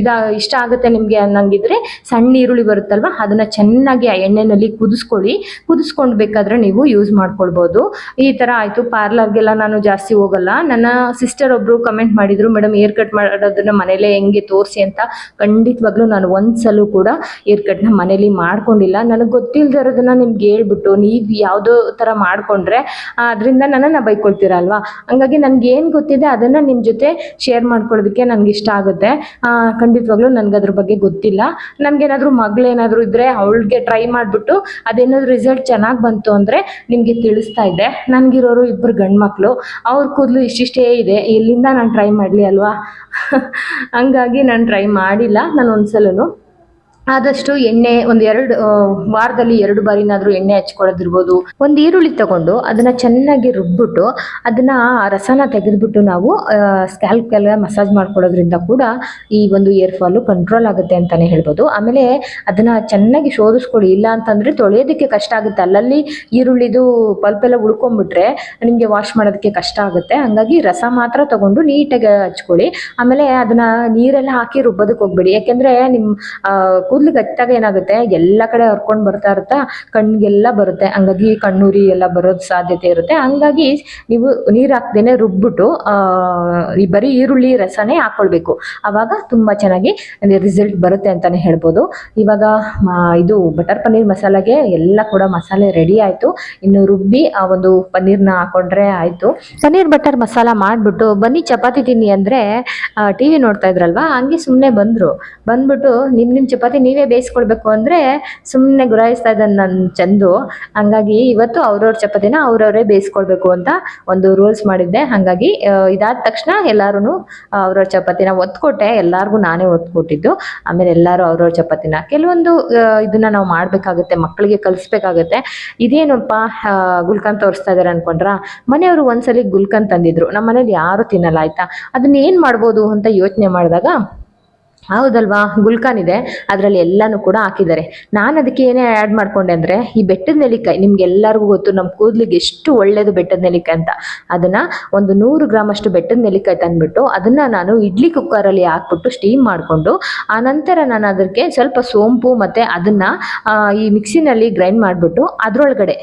Speaker 2: ಇದ, ಇಷ್ಟ ಆಗುತ್ತೆ ನಿಮಗೆ ಅನ್ನಂಗಿದ್ರೆ ಸಣ್ಣ ಈರುಳ್ಳಿ ಬರುತ್ತಲ್ವ, ಅದನ್ನು ಚೆನ್ನಾಗಿ ಆ ಎಣ್ಣೆಯಲ್ಲಿ ಕುದಿಸ್ಕೊಳ್ಳಿ. ಕುದಿಸ್ಕೊಂಡು ಬೇಕಾದರೆ ನೀವು ಯೂಸ್ ಮಾಡ್ಕೊಳ್ಬೋದು. ಈ ಥರ ಆಯಿತು ಪಾರ್ಲರ್ಗೆಲ್ಲ ನಾನು ಜಾಸ್ತಿ ಹೋಗಲ್ಲ. ನನ್ನ ಸಿಸ್ಟರ್ ಒಬ್ಬರು ಕಮೆಂಟ್ ಮಾಡಿದರು ಮೇಡಮ್ ಏರ್ ಕಟ್ ಮಾಡೋದನ್ನ ಮನೇಲೇ ಹೆಂಗೆ ತೋರಿಸಿ ಅಂತ? ಖಂಡಿತವಾಗ್ಲೂ ನಾನು ಒಂದು ಸಲ ಕೂಡ ಏರ್ ಕಟ್ನ ಮನೇಲಿ ಮಾಡ್ಕೊಂಡಿಲ್ಲ. ನನಗೆ ಗೊತ್ತಿಲ್ಲದೆ ಇರೋದನ್ನ ನಿಮ್ಗೆ ಹೇಳ್ಬಿಟ್ಟು, ನೀವು ಯಾವುದೋ ಥರ ಮಾಡಿಕೊಂಡ್ರೆ ಅದರಿಂದ ನನ್ನನ್ನು ಬೈಕೊಳ್ತೀರ ಅಲ್ವಾ ಹಂಗಾಗಿ ನನಗೆ ಏನು ಗೊತ್ತಿದೆ ಅದನ್ನು ನಿಮ್ಮ ಜೊತೆ ಶೇರ್ ಮಾಡ್ಕೊಳ್ಳೋದಕ್ಕೆ ನನಗೆ ಇಷ್ಟ ಆಗುತ್ತೆ. ಖಂಡಿತವಾಗ್ಲೂ ನನಗೆ ಅದ್ರ ಬಗ್ಗೆ ಗೊತ್ತಿಲ್ಲ. ನನಗೇನಾದರೂ ಮಗಳೇನಾದರೂ ಇದ್ದರೆ ಅವಳಿಗೆ ಟ್ರೈ ಮಾಡಿಬಿಟ್ಟು ಅದೇನಾದರೂ ರಿಸಲ್ಟ್ ಚೆನ್ನಾಗಿ ಬಂತು ಅಂದರೆ ನಿಮಗೆ ತಿಳಿಸ್ತಾ ಇದ್ದೆ. ನನಗಿರೋರು ಇಬ್ಬರು ಗಂಡು ಮಕ್ಕಳು ಅವ್ರ ಕೂದಲು ಇಷ್ಟಿಷ್ಟೇ ಇದೆ. ಇಲ್ಲಿಂದ ನಾನು ಟ್ರೈ ಮಾಡಲಿ ಅಲ್ವಾ? ಹಂಗಾಗಿ ನಾನು ಟ್ರೈ ಮಾಡಿಲ್ಲ. ನಾನು ಒಂದ್ಸಲೂ ಆದಷ್ಟು ಎಣ್ಣೆ, ಒಂದ್ ಎರಡು ವಾರದಲ್ಲಿ ಎರಡು ಬಾರಿನಾದ್ರೂ ಎಣ್ಣೆ ಹಚ್ಕೊಳ್ಳೋದಿರ್ಬೋದು ಒಂದು ಈರುಳ್ಳಿ ತಗೊಂಡು ಅದನ್ನ ಚೆನ್ನಾಗಿ ರುಬ್ಬಿಟ್ಟು ಅದನ್ನ ರಸನ ತೆಗೆದ್ಬಿಟ್ಟು ನಾವು ಸ್ಕ್ಯಾಲ್ಪ್ಗೆಲ್ಲ ಮಸಾಜ್ ಮಾಡ್ಕೊಳ್ಳೋದ್ರಿಂದ ಕೂಡ ಈ ಒಂದು ಏರ್ ಫಾಲು ಕಂಟ್ರೋಲ್ ಆಗುತ್ತೆ ಅಂತಾನೆ ಹೇಳ್ಬೋದು. ಆಮೇಲೆ ಅದನ್ನ ಚೆನ್ನಾಗಿ ಶೋಧಿಸ್ಕೊಳ್ಳಿ. ಇಲ್ಲ ಅಂತಂದ್ರೆ ತೊಳೆಯೋದಕ್ಕೆ ಕಷ್ಟ ಆಗುತ್ತೆ. ಅಲ್ಲಲ್ಲಿ ಈರುಳ್ಳಿದು ಪಲ್ಪ್ ಎಲ್ಲ ಉಳ್ಕೊಂಡ್ಬಿಟ್ರೆ ನಿಮಗೆ ವಾಶ್ ಮಾಡೋದಕ್ಕೆ ಕಷ್ಟ ಆಗುತ್ತೆ. ಹಂಗಾಗಿ ರಸ ಮಾತ್ರ ತಗೊಂಡು ನೀಟಾಗಿ ಹಚ್ಕೊಳ್ಳಿ. ಆಮೇಲೆ ಅದನ್ನ ನೀರೆಲ್ಲ ಹಾಕಿ ರುಬ್ಬೋದಕ್ಕೆ ಹೋಗ್ಬೇಡಿ. ಯಾಕೆಂದ್ರೆ ನಿಮ್ಮ ಕೂದಲಿಗೆ ಗಟ್ಟಾಗ ಏನಾಗುತ್ತೆ? ಎಲ್ಲ ಕಡೆ ಹರ್ಕೊಂಡು ಬರ್ತಾ ಇರುತ್ತಾ? ಕಣ್ಣಿಗೆಲ್ಲ ಬರುತ್ತೆ. ಹಂಗಾಗಿ ಕಣ್ಣೂರಿ ಎಲ್ಲ ಬರೋದು ಸಾಧ್ಯತೆ ಇರುತ್ತೆ. ಹಂಗಾಗಿ ನೀವು ನೀರು ಹಾಕ್ದೇನೆ ರುಬ್ಬಿಟ್ಟು ಈ ಬರೀ ಈರುಳ್ಳಿ, ರಸನೇ ಹಾಕೊಳ್ಬೇಕು. ಆವಾಗ ತುಂಬ ಚೆನ್ನಾಗಿ ರಿಸಲ್ಟ್ ಬರುತ್ತೆ ಅಂತಾನೆ ಹೇಳ್ಬೋದು. ಇವಾಗ ಇದು ಬಟರ್ ಪನ್ನೀರ್ ಮಸಾಲಾಗೆ ಎಲ್ಲ ಕೂಡ ಮಸಾಲೆ ರೆಡಿ ಆಯಿತು. ಇನ್ನು ರುಬ್ಬಿ, ಆ, ಒಂದು ಪನ್ನೀರ್ನ ಹಾಕೊಂಡ್ರೆ ಆಯಿತು. ಪನ್ನೀರ್ ಬಟರ್ ಮಸಾಲ ಮಾಡಿಬಿಟ್ಟು, ಬನ್ನಿ ಚಪಾತಿ ತಿನ್ನಿ ಅಂದರೆ ಟಿ ವಿ ನೋಡ್ತಾ ಇದ್ರಲ್ವಾ? ಹಂಗೆ ಸುಮ್ಮನೆ ಬಂದರು. ಬಂದ್ಬಿಟ್ಟು ನಿಮ್ಮ ನಿಮ್ಮ ಚಪಾತಿ ನೀವೇ ಬೇಯಿಸ್ಕೊಳ್ಬೇಕು ಅಂದರೆ ಸುಮ್ಮನೆ ಗುರಾಯಿಸ್ತಾ ಇದ್ದಾನೆ ನನ್ನ ಚಂದು. ಹಂಗಾಗಿ ಇವತ್ತು ಅವ್ರವ್ರ ಚಪಾತಿನ ಅವ್ರವರೇ ಬೇಯಿಸ್ಕೊಳ್ಬೇಕು ಅಂತ ಒಂದು ರೂಲ್ಸ್ ಮಾಡಿದ್ದೆ. ಹಾಗಾಗಿ ಇದಾದ ತಕ್ಷಣ ಎಲ್ಲರೂ ಅವ್ರವ್ರ ಚಪಾತಿನ ಒತ್ಕೊಟ್ಟೆ. ಎಲ್ಲರಿಗೂ ನಾನೇ ಒತ್ಕೊಟ್ಟಿದ್ದು. ಆಮೇಲೆ ಎಲ್ಲರೂ ಅವ್ರವ್ರ ಚಪಾತಿನ, ಕೆಲವೊಂದು ಇದನ್ನ ನಾವು ಮಾಡಬೇಕಾಗುತ್ತೆ ಮಕ್ಕಳಿಗೆ ಕಲಿಸ್ಬೇಕಾಗುತ್ತೆ. ಇದೇನಪ್ಪ ಗುಲ್ಕನ್ ತೋರಿಸ್ತಾ ಇದ್ದಾರೆ ಅನ್ಕೊಂಡ್ರಾ? ಮನೆಯವರು ಒಂದ್ಸಲಿ ಗುಲ್ಕನ್ ತಂದಿದ್ರು. ನಮ್ಮ ಮನೇಲಿ ಯಾರು ತಿನ್ನಲ್ಲ, ಆಯ್ತಾ? ಅದನ್ನ ಏನು ಮಾಡ್ಬೋದು ಅಂತ ಯೋಚನೆ ಮಾಡಿದಾಗ ಹೌದಲ್ವಾ? ಗುಲ್ಕಾನ್ ಇದೆ. ಅದರಲ್ಲಿ ಎಲ್ಲನೂ ಕೂಡ ಹಾಕಿದ್ದಾರೆ. ನಾನು ಅದಕ್ಕೆ ಏನೇ ಆ್ಯಡ್ ಮಾಡ್ಕೊಂಡೆ ಅಂದರೆ, ಈ ಬೆಟ್ಟದ ನೆಲ್ಲಿಕಾಯಿ ನಿಮ್ಗೆ ಎಲ್ಲರಿಗೂ ಗೊತ್ತು ನಮ್ಮ ಕೂದಲಿಗೆ ಎಷ್ಟು ಒಳ್ಳೆಯದು ಬೆಟ್ಟದ ನೆಲ್ಲಿಕಾಯಿ ಅಂತ. ಅದನ್ನು ಒಂದು ನೂರು ಗ್ರಾಮ್ ಅಷ್ಟು ಬೆಟ್ಟದ ನೆಲ್ಲಿಕಾಯಿ ತಂದುಬಿಟ್ಟು, ಅದನ್ನು ನಾನು ಇಡ್ಲಿ ಕುಕ್ಕರಲ್ಲಿ ಹಾಕ್ಬಿಟ್ಟು ಸ್ಟೀಮ್ ಮಾಡಿಕೊಂಡು ನಂತರ ನಾನು ಅದಕ್ಕೆ ಸ್ವಲ್ಪ ಸೋಂಪು ಮತ್ತು ಅದನ್ನು ಈ ಮಿಕ್ಸಿನಲ್ಲಿ ಗ್ರೈಂಡ್ ಮಾಡಿಬಿಟ್ಟು, ಅದರೊಳಗಡೆ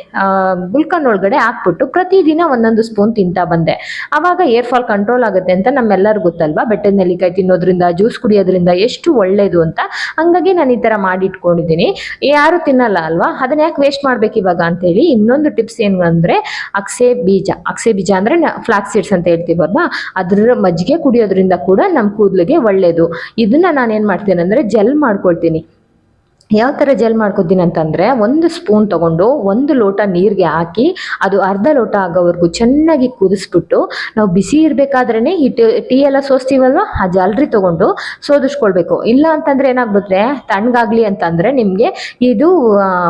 Speaker 2: ಗುಲ್ಕನ್ ಒಳಗಡೆ ಹಾಕ್ಬಿಟ್ಟು ಪ್ರತಿದಿನ ಒಂದೊಂದು ಸ್ಪೂನ್ ತಿಂತಾ ಬಂದೆ. ಆವಾಗ ಏರ್ ಫಾಲ್ ಕಂಟ್ರೋಲ್ ಆಗುತ್ತೆ ಅಂತ ನಮ್ಮೆಲ್ಲರಿಗೂ ಗೊತ್ತಲ್ವಾ? ಬೆಟ್ಟದ ನೆಲ್ಲಿಕಾಯಿ ತಿನ್ನೋದ್ರಿಂದ ಜ್ಯೂಸ್ ಕುಡಿಯೋದ್ರಿಂದ ಎಷ್ಟು ಒಳ್ಳೇದು ಅಂತ ಹಂಗಾಗಿ ನಾನು ಈ ಥರ ಮಾಡಿಟ್ಕೊಂಡಿದ್ದೀನಿ ಯಾರು ತಿನ್ನಲ್ಲ ಅಲ್ವಾ? ಅದನ್ನ ಯಾಕೆ ವೇಸ್ಟ್ ಮಾಡ್ಬೇಕು ಇವಾಗ ಅಂತೇಳಿ ಇನ್ನೊಂದು ಟಿಪ್ಸ್ ಏನು ಅಂದರೆ ಅಕ್ಸೆ ಬೀಜ. ಅಕ್ಸೆ ಬೀಜ ಅಂದರೆ ಫ್ಲಾಕ್ ಸೀಡ್ಸ್ ಅಂತ ಹೇಳ್ತೀವಲ್ವಾ ಅದ್ರ ಮಜ್ಜಿಗೆ ಕುಡಿಯೋದ್ರಿಂದ ಕೂಡ ನಮ್ಮ ಕೂದಲಿಗೆ ಒಳ್ಳೆಯದು ಇದನ್ನ ನಾನು ಏನು ಮಾಡ್ತೀನಿ ಅಂದರೆ ಜೆಲ್ ಮಾಡ್ಕೊಳ್ತೀನಿ. ಯಾವ ಥರ ಜೆಲ್ ಮಾಡ್ಕೊತೀನಿ ಅಂತಂದರೆ ಒಂದು ಸ್ಪೂನ್ ತಗೊಂಡು ಒಂದು ಲೋಟ ನೀರಿಗೆ ಹಾಕಿ ಅದು ಅರ್ಧ ಲೋಟ ಆಗೋವರೆಗೂ ಚೆನ್ನಾಗಿ ಕುದಿಸ್ಬಿಟ್ಟು ನಾವು ಬಿಸಿ ಇರಬೇಕಾದ್ರೇ ಈ ಟೀ ಎಲ್ಲ ಸೋಸ್ತೀವಲ್ವ? ಆ ಜಾಲ್ರಿ ತೊಗೊಂಡು ಸೋದಿಸ್ಕೊಳ್ಬೇಕು. ಇಲ್ಲ ಅಂತಂದರೆ ಏನಾಗ್ಬಿಟ್ರೆ ತಣ್ಣಗಾಗಲಿ ಅಂತಂದರೆ ನಿಮಗೆ ಇದು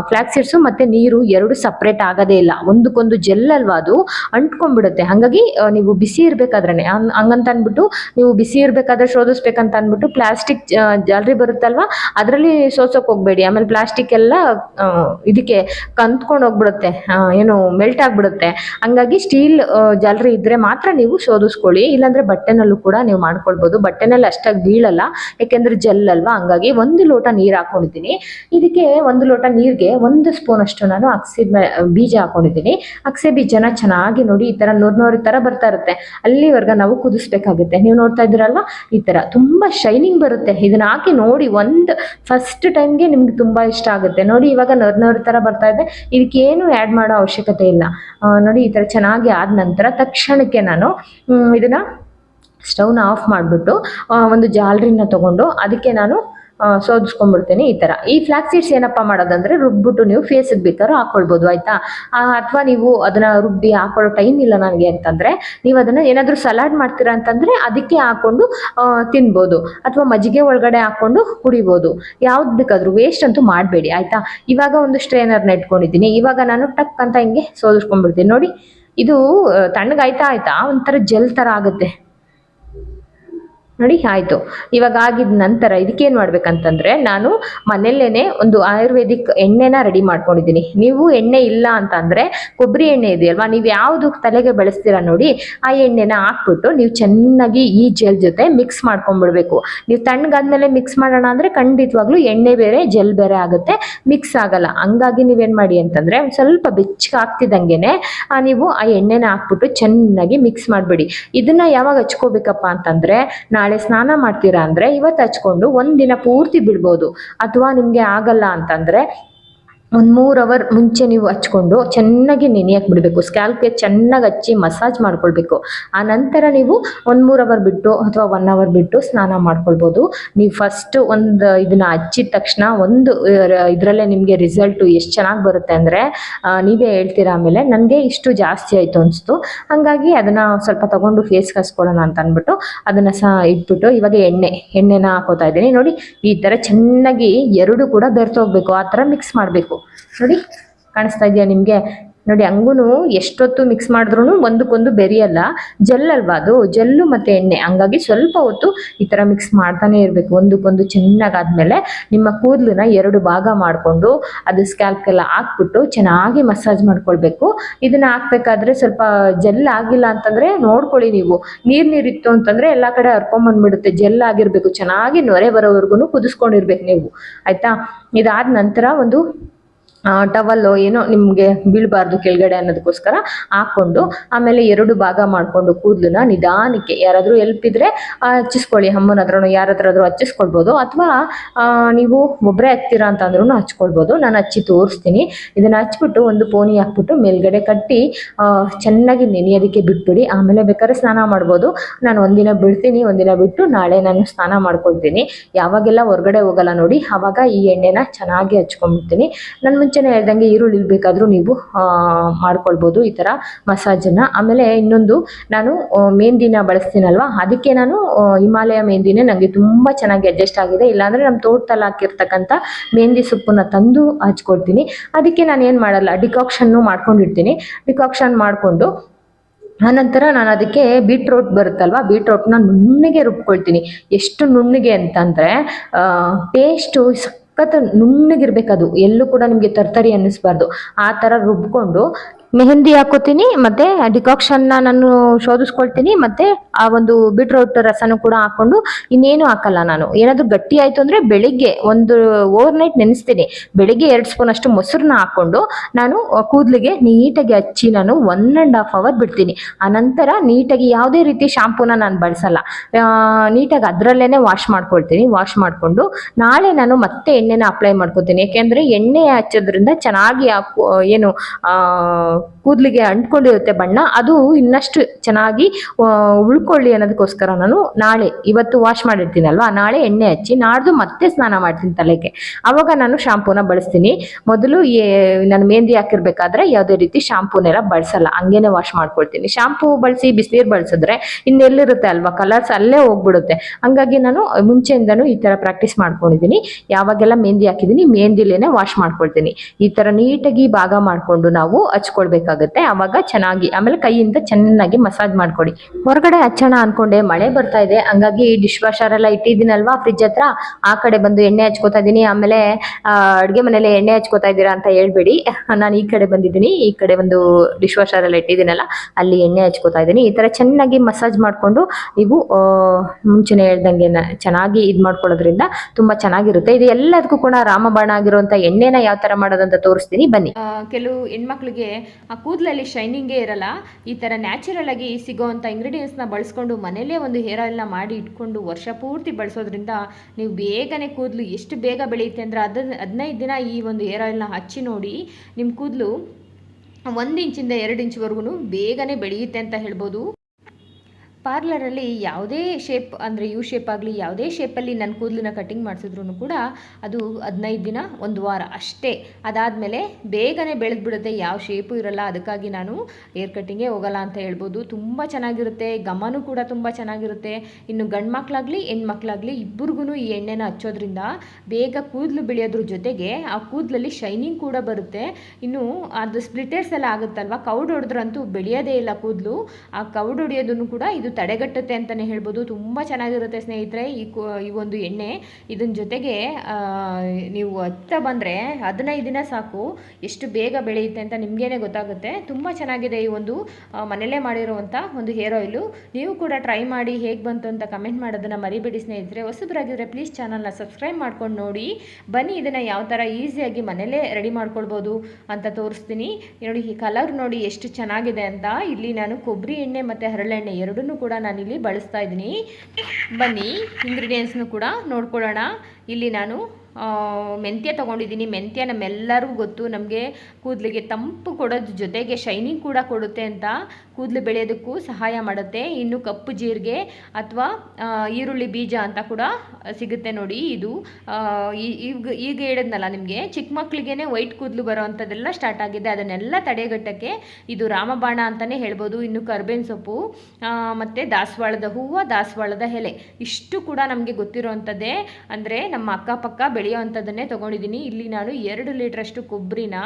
Speaker 2: ಫ್ಲಾಕ್ ಸೀಡ್ಸು ಮತ್ತು ನೀರು ಎರಡು ಸಪ್ರೇಟ್ ಆಗೋದೇ ಇಲ್ಲ. ಒಂದಕ್ಕೊಂದು ಜೆಲ್ ಅಲ್ವಾ ಅದು ಅಂಟ್ಕೊಂಡ್ಬಿಡುತ್ತೆ. ಹಾಗಾಗಿ ನೀವು ಬಿಸಿ ಇರಬೇಕಾದ್ರೆ ಹಂಗಂತ ಅಂದ್ಬಿಟ್ಟು ನೀವು ಬಿಸಿ ಇರಬೇಕಾದ್ರೆ ಶೋಧಿಸ್ಬೇಕಂತ ಅಂದ್ಬಿಟ್ಟು ಪ್ಲಾಸ್ಟಿಕ್ ಜಾಲ್ರಿ ಬರುತ್ತಲ್ವ? ಅದರಲ್ಲಿ ಸೋಸೋಕೆ ಹೋಗ್ಬೇಡಿ. ಆಮೇಲೆ ಪ್ಲಾಸ್ಟಿಕ್ ಎಲ್ಲ ಇದಕ್ಕೆ ಕಂತ್ಕೊಂಡು ಹೋಗ್ಬಿಡುತ್ತೆ. ಏನು ಮೆಲ್ಟ್ ಆಗಿಬಿಡುತ್ತೆ. ಹಂಗಾಗಿ ಸ್ಟೀಲ್ ಜಾಲರಿ ಇದ್ರೆ ಮಾತ್ರ ನೀವು ಶೋಧಿಸ್ಕೊಳ್ಳಿ. ಇಲ್ಲಾಂದ್ರೆ ಬಟ್ಟೆನಲ್ಲೂ ಕೂಡ ನೀವು ಮಾಡ್ಕೊಳ್ಬೋದು. ಬಟ್ಟೆನಲ್ಲಿ ಅಷ್ಟಾಗಿ ಬೀಳಲ್ಲ. ಯಾಕೆಂದ್ರೆ ಜೆಲ್ ಅಲ್ವಾ? ಹಂಗಾಗಿ ಒಂದು ಲೋಟ ನೀರು ಹಾಕೊಂಡಿದ್ದೀನಿ. ಇದಕ್ಕೆ ಒಂದು ಲೋಟ ನೀರಿಗೆ ಒಂದು ಸ್ಪೂನ್ ಅಷ್ಟು ನಾನು ಅಕ್ಸಿ ಬೀಜ ಹಾಕೊಂಡಿದ್ದೀನಿ. ಅಕ್ಸೆ ಬೀಜನ ಚೆನ್ನಾಗಿ ನೋಡಿ ಈ ತರ ನೂರು ನೂರು ಥರ ಬರ್ತಾ ಇರುತ್ತೆ. ಅಲ್ಲಿವರೆಗೆ ನಾವು ಕುದಿಸ್ಬೇಕಾಗುತ್ತೆ. ನೀವು ನೋಡ್ತಾ ಇದ್ದೀರಲ್ವ? ಈ ತರ ತುಂಬಾ ಶೈನಿಂಗ್ ಬರುತ್ತೆ. ಇದನ್ನ ಹಾಕಿ ನೋಡಿ ಒಂದು ಫಸ್ಟ್ ಟೈಮ್ಗೆ ನಿಮ್ಗೆ ತುಂಬ ಇಷ್ಟ ಆಗುತ್ತೆ. ನೋಡಿ, ಇವಾಗ ನರ್ ನರ್ ಥರ ಬರ್ತಾ ಇದೆ. ಇದಕ್ಕೇನು ಆ್ಯಡ್ ಮಾಡೋ ಅವಶ್ಯಕತೆ ಇಲ್ಲ. ನೋಡಿ, ಈ ಥರ ಚೆನ್ನಾಗಿ ಆದ ನಂತರ ತಕ್ಷಣಕ್ಕೆ ನಾನು ಇದನ್ನ ಸ್ಟವ್ನ ಆಫ್ ಮಾಡಿಬಿಟ್ಟು ಒಂದು ಜಾಲರಿನ ತಗೊಂಡು ಅದಕ್ಕೆ ನಾನು ಸೋದಿಸ್ಕೊಂಡ್ಬಿಡ್ತೀನಿ ಈ ಥರ ಈ ಫ್ಲಾಕ್ ಸೀಡ್ಸ್ ಏನಪ್ಪ ಮಾಡೋದಂದ್ರೆ ರುಬ್ಬಿಟ್ಟು ನೀವು ಫೇಸಿಗೆ ಬೇಕಾದ್ರೂ ಹಾಕ್ಕೊಳ್ಬೋದು ಆಯಿತಾ? ಅಥವಾ ನೀವು ಅದನ್ನ ರುಬ್ಬಿ ಹಾಕೊಳ್ಳೋ ಟೈಮ್ ಇಲ್ಲ ನನಗೆ ಅಂತಂದರೆ, ನೀವು ಅದನ್ನ ಏನಾದರೂ ಸಲಾಡ್ ಮಾಡ್ತೀರಾ ಅಂತಂದರೆ ಅದಕ್ಕೆ ಹಾಕೊಂಡು ತಿನ್ಬೋದು. ಅಥವಾ ಮಜ್ಜಿಗೆ ಒಳಗಡೆ ಹಾಕ್ಕೊಂಡು ಕುಡಿಬೋದು. ಯಾವ್ದು ಬೇಕಾದ್ರೂ ವೇಸ್ಟ್ ಅಂತೂ ಮಾಡಬೇಡಿ, ಆಯಿತಾ? ಇವಾಗ ಒಂದು ಸ್ಟ್ರೈನರ್ನ ಇಟ್ಕೊಂಡಿದ್ದೀನಿ. ಇವಾಗ ನಾನು ಟಕ್ ಅಂತ ಹಿಂಗೆ ಸೋದಿಸ್ಕೊಂಡ್ಬಿಡ್ತೀನಿ. ನೋಡಿ, ಇದು ತಣ್ಣಗಾಯ್ತಾ ಆಯ್ತಾ? ಒಂಥರ ಜೆಲ್ ಥರ ಆಗುತ್ತೆ. ನೋಡಿ ಆಯಿತು. ಇವಾಗ ಆಗಿದ ನಂತರ ಇದಕ್ಕೇನು ಮಾಡ್ಬೇಕಂತಂದರೆ ನಾನು ಮನೆಯಲ್ಲೇ ಒಂದು ಆಯುರ್ವೇದಿಕ್ ಎಣ್ಣೆನ ರೆಡಿ ಮಾಡ್ಕೊಂಡಿದ್ದೀನಿ. ನೀವು ಎಣ್ಣೆ ಇಲ್ಲ ಅಂತಂದರೆ ಕೊಬ್ಬರಿ ಎಣ್ಣೆ ಇದೆಯಲ್ವಾ ನೀವು ಯಾವುದು ತಲೆಗೆ ಬಳಸ್ತೀರಾ ನೋಡಿ ಆ ಎಣ್ಣೆನ ಹಾಕ್ಬಿಟ್ಟು ನೀವು ಚೆನ್ನಾಗಿ ಈ ಜೆಲ್ ಜೊತೆ ಮಿಕ್ಸ್ ಮಾಡ್ಕೊಂಡ್ಬಿಡ್ಬೇಕು ನೀವು ತಣ್ಣಗಾದ್ಮೇಲೆ ಮಿಕ್ಸ್ ಮಾಡೋಣ ಅಂದರೆ ಖಂಡಿತವಾಗ್ಲೂ ಎಣ್ಣೆ ಬೇರೆ ಜೆಲ್ ಬೇರೆ ಆಗುತ್ತೆ ಮಿಕ್ಸ್ ಆಗಲ್ಲ. ಹಂಗಾಗಿ ನೀವೇನು ಮಾಡಿ ಅಂತಂದರೆ ಸ್ವಲ್ಪ ಬೆಚ್ಚಗೆ ಆಗ್ತಿದ್ದಂಗೆನೆ ಆ, ನೀವು ಆ ಎಣ್ಣೆನ ಹಾಕ್ಬಿಟ್ಟು ಚೆನ್ನಾಗಿ ಮಿಕ್ಸ್ ಮಾಡಿಬಿಡಿ. ಇದನ್ನ ಯಾವಾಗ ಹಚ್ಕೋಬೇಕಪ್ಪ ಅಂತಂದರೆ ನಾಳೆ ಸ್ನಾನ ಮಾಡ್ತೀರಾ ಅಂದರೆ ಇವತ್ತು ಹಚ್ಕೊಂಡು ಒಂದು ದಿನ ಪೂರ್ತಿ ಬಿಡ್ಬೋದು ಅಥವಾ ನಿಮಗೆ ಆಗಲ್ಲ ಅಂತಂದರೆ ಒಂದು ಮೂರು ಅವರ್ ಮುಂಚೆ ನೀವು ಹಚ್ಕೊಂಡು ಚೆನ್ನಾಗಿ ನೆನೆಯಕ್ಕೆ ಬಿಡಬೇಕು. ಸ್ಕ್ಯಾಲ್ಪ್ಗೆ ಚೆನ್ನಾಗಿ ಹಚ್ಚಿ ಮಸಾಜ್ ಮಾಡ್ಕೊಳ್ಬೇಕು. ಆ ನಂತರ ನೀವು ಒಂದು ಮೂರು ಅವರ್ ಬಿಟ್ಟು ಅಥವಾ ಒನ್ ಅವರ್ ಬಿಟ್ಟು ಸ್ನಾನ ಮಾಡ್ಕೊಳ್ಬೋದು. ನೀವು ಫಸ್ಟ್ ಒಂದು ಇದನ್ನ ಹಚ್ಚಿದ ತಕ್ಷಣ ಒಂದು ಇದರಲ್ಲೇ ನಿಮಗೆ ರಿಸಲ್ಟು ಎಷ್ಟು ಚೆನ್ನಾಗಿ ಬರುತ್ತೆ ಅಂದರೆ ನೀವೇ ಹೇಳ್ತೀರಾ ಆಮೇಲೆ ನನಗೆ ಇಷ್ಟು ಜಾಸ್ತಿ ಆಯಿತು ಅನಿಸ್ತು. ಹಾಗಾಗಿ ಅದನ್ನು ಸ್ವಲ್ಪ ತಗೊಂಡು ಫೇಸ್ ಕಸ್ಕೊಳ್ಳೋಣ ಅಂತ ಅಂದ್ಬಿಟ್ಟು ಅದನ್ನು ಸಹ ಇಟ್ಬಿಟ್ಟು ಇವಾಗ ಎಣ್ಣೆ, ಎಣ್ಣೆನ ಹಾಕೋತಾ ಇದ್ದೀನಿ. ನೋಡಿ, ಈ ಥರ ಚೆನ್ನಾಗಿ ಎರಡು ಕೂಡ ಬೆರ್ತೋಗ್ಬೇಕು ಆ ಥರ ಮಿಕ್ಸ್ ಮಾಡಬೇಕು. ನೋಡಿ, ಕಾಣಿಸ್ತಾ ಇದೆಯಾ ನಿಮಗೆ? ನೋಡಿ ಹಂಗೂ ಎಷ್ಟೊತ್ತು ಮಿಕ್ಸ್ ಮಾಡಿದ್ರೂ ಒಂದಕ್ಕೊಂದು ಬೆರಿಯಲ್ಲ. ಜೆಲ್ ಅಲ್ವಾ ಅದು? ಜೆಲ್ಲು ಮತ್ತು ಎಣ್ಣೆ. ಹಂಗಾಗಿ ಸ್ವಲ್ಪ ಹೊತ್ತು ಈ ಥರ ಮಿಕ್ಸ್ ಮಾಡ್ತಾನೆ ಇರಬೇಕು. ಒಂದಕ್ಕೊಂದು ಚೆನ್ನಾಗಾದ್ಮೇಲೆ ನಿಮ್ಮ ಕೂದಲನ್ನ ಎರಡು ಭಾಗ ಮಾಡಿಕೊಂಡು ಅದು ಸ್ಕ್ಯಾಲ್ಪ್ಗೆಲ್ಲ ಹಾಕ್ಬಿಟ್ಟು ಚೆನ್ನಾಗಿ ಮಸಾಜ್ ಮಾಡ್ಕೊಳ್ಬೇಕು. ಇದನ್ನ ಹಾಕ್ಬೇಕಾದ್ರೆ ಸ್ವಲ್ಪ ಜೆಲ್ ಆಗಿಲ್ಲ ಅಂತಂದರೆ ನೋಡ್ಕೊಳ್ಳಿ ನೀವು. ನೀರ್ ನೀರಿತ್ತು ಅಂತಂದರೆ ಎಲ್ಲ ಕಡೆ ಹರ್ಕೊಂಬಂದ್ಬಿಡುತ್ತೆ ಜೆಲ್ ಆಗಿರಬೇಕು. ಚೆನ್ನಾಗಿ ನೊರೆ ಬರೋವರೆಗೂ ಕುದಿಸ್ಕೊಂಡಿರ್ಬೇಕು ನೀವು. ಆಯ್ತಾ? ಇದಾದ ನಂತರ ಒಂದು ಟವಲ್ಲು ಏನೋ ನಿಮಗೆ ಬೀಳಬಾರ್ದು ಕೆಳಗಡೆ ಅನ್ನೋದಕ್ಕೋಸ್ಕರ ಹಾಕ್ಕೊಂಡು ಆಮೇಲೆ ಎರಡು ಭಾಗ ಮಾಡಿಕೊಂಡು ಕೂದಲನ್ನ ನಿಧಾನಕ್ಕೆ ಯಾರಾದರೂ ಎಲ್ಪ್ ಇದ್ರೆ ಆ, ಹಚ್ಚಿಸ್ಕೊಳ್ಳಿ. ಅಮ್ಮನ ಹತ್ರನೋ ಯಾರ ಹತ್ರ ಆದ್ರೂ ಹಚ್ಚಿಸ್ಕೊಳ್ಬೋದು. ಅಥವಾ ನೀವು ಒಬ್ಬರೇ ಹಚ್ತೀರಾ ಅಂತ ಅಂದ್ರೂ ಹಚ್ಕೊಳ್ಬೋದು. ನಾನು ಹಚ್ಚಿ ತೋರಿಸ್ತೀನಿ. ಇದನ್ನು ಹಚ್ಬಿಟ್ಟು ಒಂದು ಪೋನಿ ಹಾಕ್ಬಿಟ್ಟು ಮೇಲ್ಗಡೆ ಕಟ್ಟಿ ಚೆನ್ನಾಗಿ ನೆನೆಯೋದಕ್ಕೆ ಬಿಟ್ಬಿಡಿ. ಆಮೇಲೆ ಬೇಕಾದ್ರೆ ಸ್ನಾನ ಮಾಡ್ಬೋದು. ನಾನು ಒಂದಿನ ಬಿಡ್ತೀನಿ ಒಂದಿನ ಬಿಟ್ಟು ನಾಳೆ ನಾನು ಸ್ನಾನ ಮಾಡ್ಕೊಳ್ತೀನಿ. ಯಾವಾಗೆಲ್ಲ ಹೊರಗಡೆ ಹೋಗಲ್ಲ ನೋಡಿ ಆವಾಗ ಈ ಎಣ್ಣೆನ ಚೆನ್ನಾಗಿ ಹಚ್ಕೊಂಡ್ಬಿಡ್ತೀನಿ. ನಾನು ಮುಂಚೆನೇ ಹೇಳ್ದಂಗೆ ಈರುಳ್ಳಿ ಬೇಕಾದರೂ ನೀವು ಮಾಡ್ಕೊಳ್ಬೋದು ಈ ಥರ ಮಸಾಜನ್ನು. ಆಮೇಲೆ ಇನ್ನೊಂದು, ನಾನು ಮೆಹಂದಿನ ಬಳಸ್ತೀನಲ್ವಾ? ಅದಕ್ಕೆ ನಾನು ಹಿಮಾಲಯ ಮೆಹಂದಿನೇ ನನಗೆ ತುಂಬ ಚೆನ್ನಾಗಿ ಅಡ್ಜಸ್ಟ್ ಆಗಿದೆ. ಇಲ್ಲಾಂದರೆ ನಮ್ಮ ತೋಟದಲ್ಲಿ ಹಾಕಿರ್ತಕ್ಕಂಥ ಮೆಹಂದಿ ಸೊಪ್ಪನ್ನ ತಂದು ಹಚ್ಕೊಡ್ತೀನಿ. ಅದಕ್ಕೆ ನಾನು ಏನು ಮಾಡಲ್ಲ ಡಿಕಾಕ್ಷನ್ನು ಮಾಡ್ಕೊಂಡಿರ್ತೀನಿ. ಡಿಕಾಕ್ಷನ್ ಮಾಡಿಕೊಂಡು, ಆನಂತರ ನಾನು ಅದಕ್ಕೆ ಬೀಟ್ರೋಟ್ ಬರುತ್ತಲ್ವಾ? ಬೀಟ್ರೋಟ್ನ ನುಣ್ಣಗೆ ರುಬ್ಕೊಳ್ತೀನಿ. ಎಷ್ಟು ನುಣ್ಣಗೆ ಅಂತಂದರೆ ಪೇಸ್ಟು ಸಖತ್ ನುಣ್ಣಗಿರ್ಬೇಕದು. ಎಲ್ಲೂ ಕೂಡ ನಿಮಗೆ ತರ್ತರಿ ಅನ್ನಿಸ್ಬಾರ್ದು. ಆ ತರ ರುಬ್ಕೊಂಡು ಮೆಹಂದಿ ಹಾಕೋತೀನಿ, ಮತ್ತೆ ಡಿಕಾಕ್ಷನ್ನ ನಾನು ಶೋಧಿಸ್ಕೊಳ್ತೀನಿ, ಮತ್ತೆ ಆ ಒಂದು ಬೀಟ್ರೋಟ್ ರಸನೂ ಕೂಡ ಹಾಕೊಂಡು ಇನ್ನೇನು ಹಾಕಲ್ಲ ನಾನು. ಏನಾದರೂ ಗಟ್ಟಿ ಆಯಿತು ಅಂದರೆ ಬೆಳಿಗ್ಗೆ ಒಂದು ಓವರ್ ನೈಟ್ ನೆನೆಸ್ತೀನಿ. ಬೆಳಿಗ್ಗೆ ಎರಡು ಸ್ಪೂನ್ ಅಷ್ಟು ಮೊಸರನ್ನ ಹಾಕ್ಕೊಂಡು ನಾನು ಕೂದಲಿಗೆ ನೀಟಾಗಿ ಹಚ್ಚಿ ನಾನು ಒನ್ ಆ್ಯಂಡ್ ಹಾಫ್ ಅವರ್ ಬಿಡ್ತೀನಿ. ಆನಂತರ ನೀಟಾಗಿ ಯಾವುದೇ ರೀತಿ ಶಾಂಪೂನ ನಾನು ಬಳಸಲ್ಲ. ನೀಟಾಗಿ ಅದರಲ್ಲೇ ವಾಶ್ ಮಾಡ್ಕೊಳ್ತೀನಿ. ವಾಶ್ ಮಾಡಿಕೊಂಡು ನಾಳೆ ನಾನು ಮತ್ತೆ ಎಣ್ಣೆನ ಅಪ್ಲೈ ಮಾಡ್ಕೊತೀನಿ ಯಾಕೆಂದರೆ ಎಣ್ಣೆ ಹಚ್ಚೋದ್ರಿಂದ ಚೆನ್ನಾಗಿ ಏನು ಕೂದಲಿಗೆ ಅಂಟ್ಕೊಂಡಿರುತ್ತೆ ಬಣ್ಣ, ಅದು ಇನ್ನಷ್ಟು ಚೆನ್ನಾಗಿ ಉಳ್ಕೊಳ್ಳಿ ಅನ್ನೋದಕ್ಕೋಸ್ಕರ ನಾನು ನಾಳೆ, ಇವತ್ತು ವಾಶ್ ಮಾಡಿರ್ತೀನಲ್ವಾ, ನಾಳೆ ಎಣ್ಣೆ ಹಚ್ಚಿ, ನಾಡ್ದು ಮತ್ತೆ ಸ್ನಾನ ಮಾಡ್ತೀನಿ ತಲೆಗೆ. ಆವಾಗ ನಾನು ಶಾಂಪೂನ ಬಳಸ್ತೀನಿ. ಮೊದಲು ನಾನು ಮೆಹಂದಿ ಹಾಕಿರ್ಬೇಕಾದ್ರೆ ಯಾವುದೇ ರೀತಿ ಶಾಂಪೂನೆಲ್ಲ ಬಳಸಲ್ಲ, ಹಂಗೇನೆ ವಾಶ್ ಮಾಡ್ಕೊಳ್ತೀನಿ. ಶಾಂಪೂ ಬಳಸಿ ಬಿಸಿನೀರು ಬಳಸಿದ್ರೆ ಇನ್ನೆಲ್ಲಿರುತ್ತೆ ಅಲ್ವಾ ಕಲರ್ಸ್ ಅಲ್ಲೇ ಹೋಗ್ಬಿಡುತ್ತೆ. ಹಂಗಾಗಿ ನಾನು ಮುಂಚೆಯಿಂದನೂ ಈ ಥರ ಪ್ರಾಕ್ಟೀಸ್ ಮಾಡ್ಕೊಂಡಿದ್ದೀನಿ. ಯಾವಾಗೆಲ್ಲ ಮೆಹಂದಿ ಹಾಕಿದ್ದೀನಿ ಮೆಹಂದಿಲೇನೆ ವಾಶ್ ಮಾಡ್ಕೊಳ್ತೀನಿ. ಈ ಥರ ನೀಟಾಗಿ ಭಾಗ ಮಾಡಿಕೊಂಡು ನಾವು ಹಚ್ಕೊಳ್ಬೇಕಾಗುತ್ತೆ ಆವಾಗ ಚೆನ್ನಾಗಿ, ಆಮೇಲೆ ಕೈಯಿಂದ ಚೆನ್ನಾಗಿ ಮಸಾಜ್ ಮಾಡ್ಕೊಡಿ. ಹೊರಗಡೆ ಹಚ್ಚೋಣ ಅನ್ಕೊಂಡೆ, ಮಳೆ ಬರ್ತಾ ಇದೆ. ಹಂಗಾಗಿ ಡಿಶ್ ವಾಷರ್ ಎಲ್ಲ ಇಟ್ಟಿದ್ದೀನಲ್ವಾ ಫ್ರಿಜ್ ಹತ್ರ? ಆ ಕಡೆ ಬಂದು ಎಣ್ಣೆ ಹಚ್ಕೋತಾ ಇದ್ದೀನಿ ಆಮೇಲೆ ಅಡುಗೆ ಮನೇಲಿ ಎಣ್ಣೆ ಹಚ್ಕೋತಾ ಇದ್ದೀರಾ ಅಂತ ಹೇಳ್ಬೇಡಿ. ನಾನು ಈ ಕಡೆ ಬಂದಿದ್ದೀನಿ. ಈ ಕಡೆ ಒಂದು ಡಿಶ್ ವಾಷರ್ ಎಲ್ಲ ಇಟ್ಟಿದ್ದೀನಲ್ಲ, ಅಲ್ಲಿ ಎಣ್ಣೆ ಹಚ್ಕೋತಾ ಇದ್ದೀನಿ ಈ ಥರ ಚೆನ್ನಾಗಿ ಮಸಾಜ್ ಮಾಡಿಕೊಂಡು ನೀವು ಮುಂಚೆನೇ ಹೇಳ್ದಂಗೆ ಚೆನ್ನಾಗಿ ಇದು ಮಾಡ್ಕೊಳ್ಳೋದ್ರಿಂದ ತುಂಬ ಚೆನ್ನಾಗಿರುತ್ತೆ. ಇದು ಎಲ್ಲದಕ್ಕೂ ಕೂಡ ರಾಮಬಾಣ ಆಗಿರುವಂಥ ಎಣ್ಣೆನ ಯಾವ ಥರ ಮಾಡೋದಂತ ತೋರಿಸ್ತೀನಿ. ಬನ್ನಿ.
Speaker 1: ಕೆಲವು ಹೆಣ್ಮಕ್ಳಿಗೆ ಆ ಕೂದಲಲ್ಲಿ ಶೈನಿಂಗೇ ಇರಲ್ಲ, ಈ ಥರ ನ್ಯಾಚುರಲ್ ಆಗಿ ಸಿಗೋವಂಥ ಇಂಗ್ರೀಡಿಯೆಂಟ್ಸ್ನ ಬಳಸ್ಕೊಂಡು ಮನೆಯಲ್ಲೇ ಒಂದು ಹೇರ್ ಆಯಿಲ್ನ ಮಾಡಿ ಇಟ್ಕೊಂಡು ವರ್ಷ ಪೂರ್ತಿ ಬಳಸೋದ್ರಿಂದ ನೀವು ಬೇಗನೆ ಕೂದಲು ಎಷ್ಟು ಬೇಗ ಬೆಳೆಯುತ್ತೆ ಅಂದರೆ ಅದ ಹದಿನೈದು ದಿನ ಈ ಒಂದು ಹೇರ್ ಆಯಿಲ್ನ ಹಚ್ಚಿ ನೋಡಿ ನಿಮ್ಮ ಕೂದಲು ಒಂದು ಇಂಚಿಂದ ಎರಡು ಇಂಚ್ವರೆಗೂ ಬೇಗನೆ ಬೆಳೆಯುತ್ತೆ ಅಂತ ಹೇಳ್ಬೋದು. ಪಾರ್ಲರಲ್ಲಿ ಯಾವುದೇ ಶೇಪ್ ಅಂದರೆ ಯು ಶೇಪ್ ಆಗಲಿ, ಯಾವುದೇ ಶೇಪಲ್ಲಿ ನನ್ನ ಕೂದಲನ್ನ ಕಟಿಂಗ್ ಮಾಡಿಸಿದ್ರು ಕೂಡ ಅದು ಹದಿನೈದು ದಿನ, ಒಂದು ವಾರ ಅಷ್ಟೇ. ಅದಾದಮೇಲೆ ಬೇಗನೆ ಬೆಳೆದ್ಬಿಡುತ್ತೆ, ಯಾವ ಶೇಪು ಇರಲ್ಲ, ಅದಕ್ಕಾಗಿ ನಾನು ಏರ್ ಕಟ್ಟಿಂಗೇ ಹೋಗಲ್ಲ ಅಂತ ಹೇಳ್ಬೋದು. ತುಂಬ ಚೆನ್ನಾಗಿರುತ್ತೆ, ಘಮನೂ ಕೂಡ ತುಂಬ ಚೆನ್ನಾಗಿರುತ್ತೆ. ಇನ್ನು ಗಂಡು ಮಕ್ಕಳಾಗಲಿ ಹೆಣ್ಮಕ್ಳಾಗಲಿ ಇಬ್ಬರಿಗೂ ಈ ಎಣ್ಣೆನ ಹಚ್ಚೋದ್ರಿಂದ ಬೇಗ ಕೂದಲು ಬೆಳೆಯೋದ್ರ ಜೊತೆಗೆ ಆ ಕೂದಲಲ್ಲಿ ಶೈನಿಂಗ್ ಕೂಡ ಬರುತ್ತೆ. ಇನ್ನು ಅದು ಸ್ಪ್ಲಿಟರ್ಸ್ ಎಲ್ಲ ಆಗುತ್ತಲ್ವ, ಕೌಡ್ ಹೊಡೆದ್ರಂತೂ ಬೆಳೆಯೋದೇ ಇಲ್ಲ ಕೂದಲು. ಆ ಕೌಡ್ ಹೊಡೆಯೋದನ್ನು ಕೂಡ ಇದು ತಡೆಗಟ್ಟುತ್ತೆ ಅಂತಲೇ ಹೇಳ್ಬೋದು. ತುಂಬ ಚೆನ್ನಾಗಿರುತ್ತೆ ಸ್ನೇಹಿತರೆ, ಈ ಕು, ಈ ಒಂದು ಎಣ್ಣೆ. ಇದನ್ನ ಜೊತೆಗೆ ನೀವು ಹತ್ತ ಬಂದರೆ ಹದಿನೈದು ದಿನ ಸಾಕು, ಎಷ್ಟು ಬೇಗ ಬೆಳೆಯುತ್ತೆ ಅಂತ ನಿಮಗೇನೆ ಗೊತ್ತಾಗುತ್ತೆ. ತುಂಬ ಚೆನ್ನಾಗಿದೆ ಈ ಒಂದು ಮನೆಯಲ್ಲೇ ಮಾಡಿರುವಂಥ ಒಂದು ಹೇರ್ ಆಯಿಲು. ನೀವು ಕೂಡ ಟ್ರೈ ಮಾಡಿ ಹೇಗೆ ಬಂತು ಅಂತ ಕಮೆಂಟ್ ಮಾಡೋದನ್ನು ಮರಿಬೇಡಿ ಸ್ನೇಹಿತರೆ. ಹೊಸಬರಾಗಿದ್ದರೆ ಪ್ಲೀಸ್ ಚಾನಲ್ನ ಸಬ್ಸ್ಕ್ರೈಬ್ ಮಾಡ್ಕೊಂಡು ನೋಡಿ. ಬನ್ನಿ ಇದನ್ನು ಯಾವ ಥರ ಈಸಿಯಾಗಿ ಮನೆಯಲ್ಲೇ ರೆಡಿ ಮಾಡ್ಕೊಳ್ಬೋದು ಅಂತ ತೋರಿಸ್ತೀನಿ. ನೋಡಿ ಈ ಕಲರ್ ನೋಡಿ ಎಷ್ಟು ಚೆನ್ನಾಗಿದೆ ಅಂತ. ಇಲ್ಲಿ ನಾನು ಕೊಬ್ಬರಿ ಎಣ್ಣೆ ಮತ್ತು ಹರಳೆಣ್ಣೆ ಎರಡನ್ನೂ ಕೂಡ ನಾನಿಲ್ಲಿ ಬಳಸ್ತಾ ಇದ್ದೀನಿ. ಬನ್ನಿ ಇಂಗ್ರೀಡಿಯೆಂಟ್ಸ್ನು ಕೂಡ ನೋಡ್ಕೊಳ್ಳೋಣ. ಇಲ್ಲಿ ನಾನು ಮೆಂತ್ಯ ತೊಗೊಂಡಿದ್ದೀನಿ. ಮೆಂತ್ಯ ನಮ್ಮೆಲ್ಲರಿಗೂ ಗೊತ್ತು. ನಮಗೆ ಕೂದಲಿಗೆ ತಂಪು ಕೊಡೋದ್ರ ಜೊತೆಗೆ ಶೈನಿಂಗ್ ಕೂಡ ಕೊಡುತ್ತೆ ಅಂತ. ಕೂದಲು ಬೆಳೆಯೋದಕ್ಕೂ ಸಹಾಯ ಮಾಡುತ್ತೆ. ಇನ್ನು ಕಪ್ಪು ಜೀರಿಗೆ ಅಥವಾ ಈರುಳ್ಳಿ ಬೀಜ ಅಂತ ಕೂಡ ಸಿಗುತ್ತೆ ನೋಡಿ ಇದು. ಈಗ ಈಗ ಹೇಳಿದ್ನಲ್ಲ ನಿಮಗೆ, ಚಿಕ್ಕ ಮಕ್ಕಳಿಗೇನೆ ವೈಟ್ ಕೂದಲು ಬರೋ ಅಂಥದ್ದೆಲ್ಲ ಸ್ಟಾರ್ಟ್ ಆಗಿದೆ. ಅದನ್ನೆಲ್ಲ ತಡೆಗಟ್ಟಕ್ಕೆ ಇದು ರಾಮಬಾಣ ಅಂತಲೇ ಹೇಳ್ಬೋದು. ಇನ್ನು ಕರ್ಬೇವಿನ ಸೊಪ್ಪು ಮತ್ತು ದಾಸವಾಳದ ಹೂವು, ದಾಸವಾಳದ ಎಲೆ. ಇಷ್ಟು ಕೂಡ ನಮಗೆ ಗೊತ್ತಿರೋವಂಥದ್ದೇ. ಅಂದರೆ ನಮ್ಮ ಅಕ್ಕಪಕ್ಕ ಬೆಳೆಯೋ ಅಂಥದ್ದನ್ನೇ ತೊಗೊಂಡಿದ್ದೀನಿ. ಇಲ್ಲಿ ನಾನು ಎರಡು ಲೀಟ್ರಷ್ಟು ಕೊಬ್ಬರಿನ,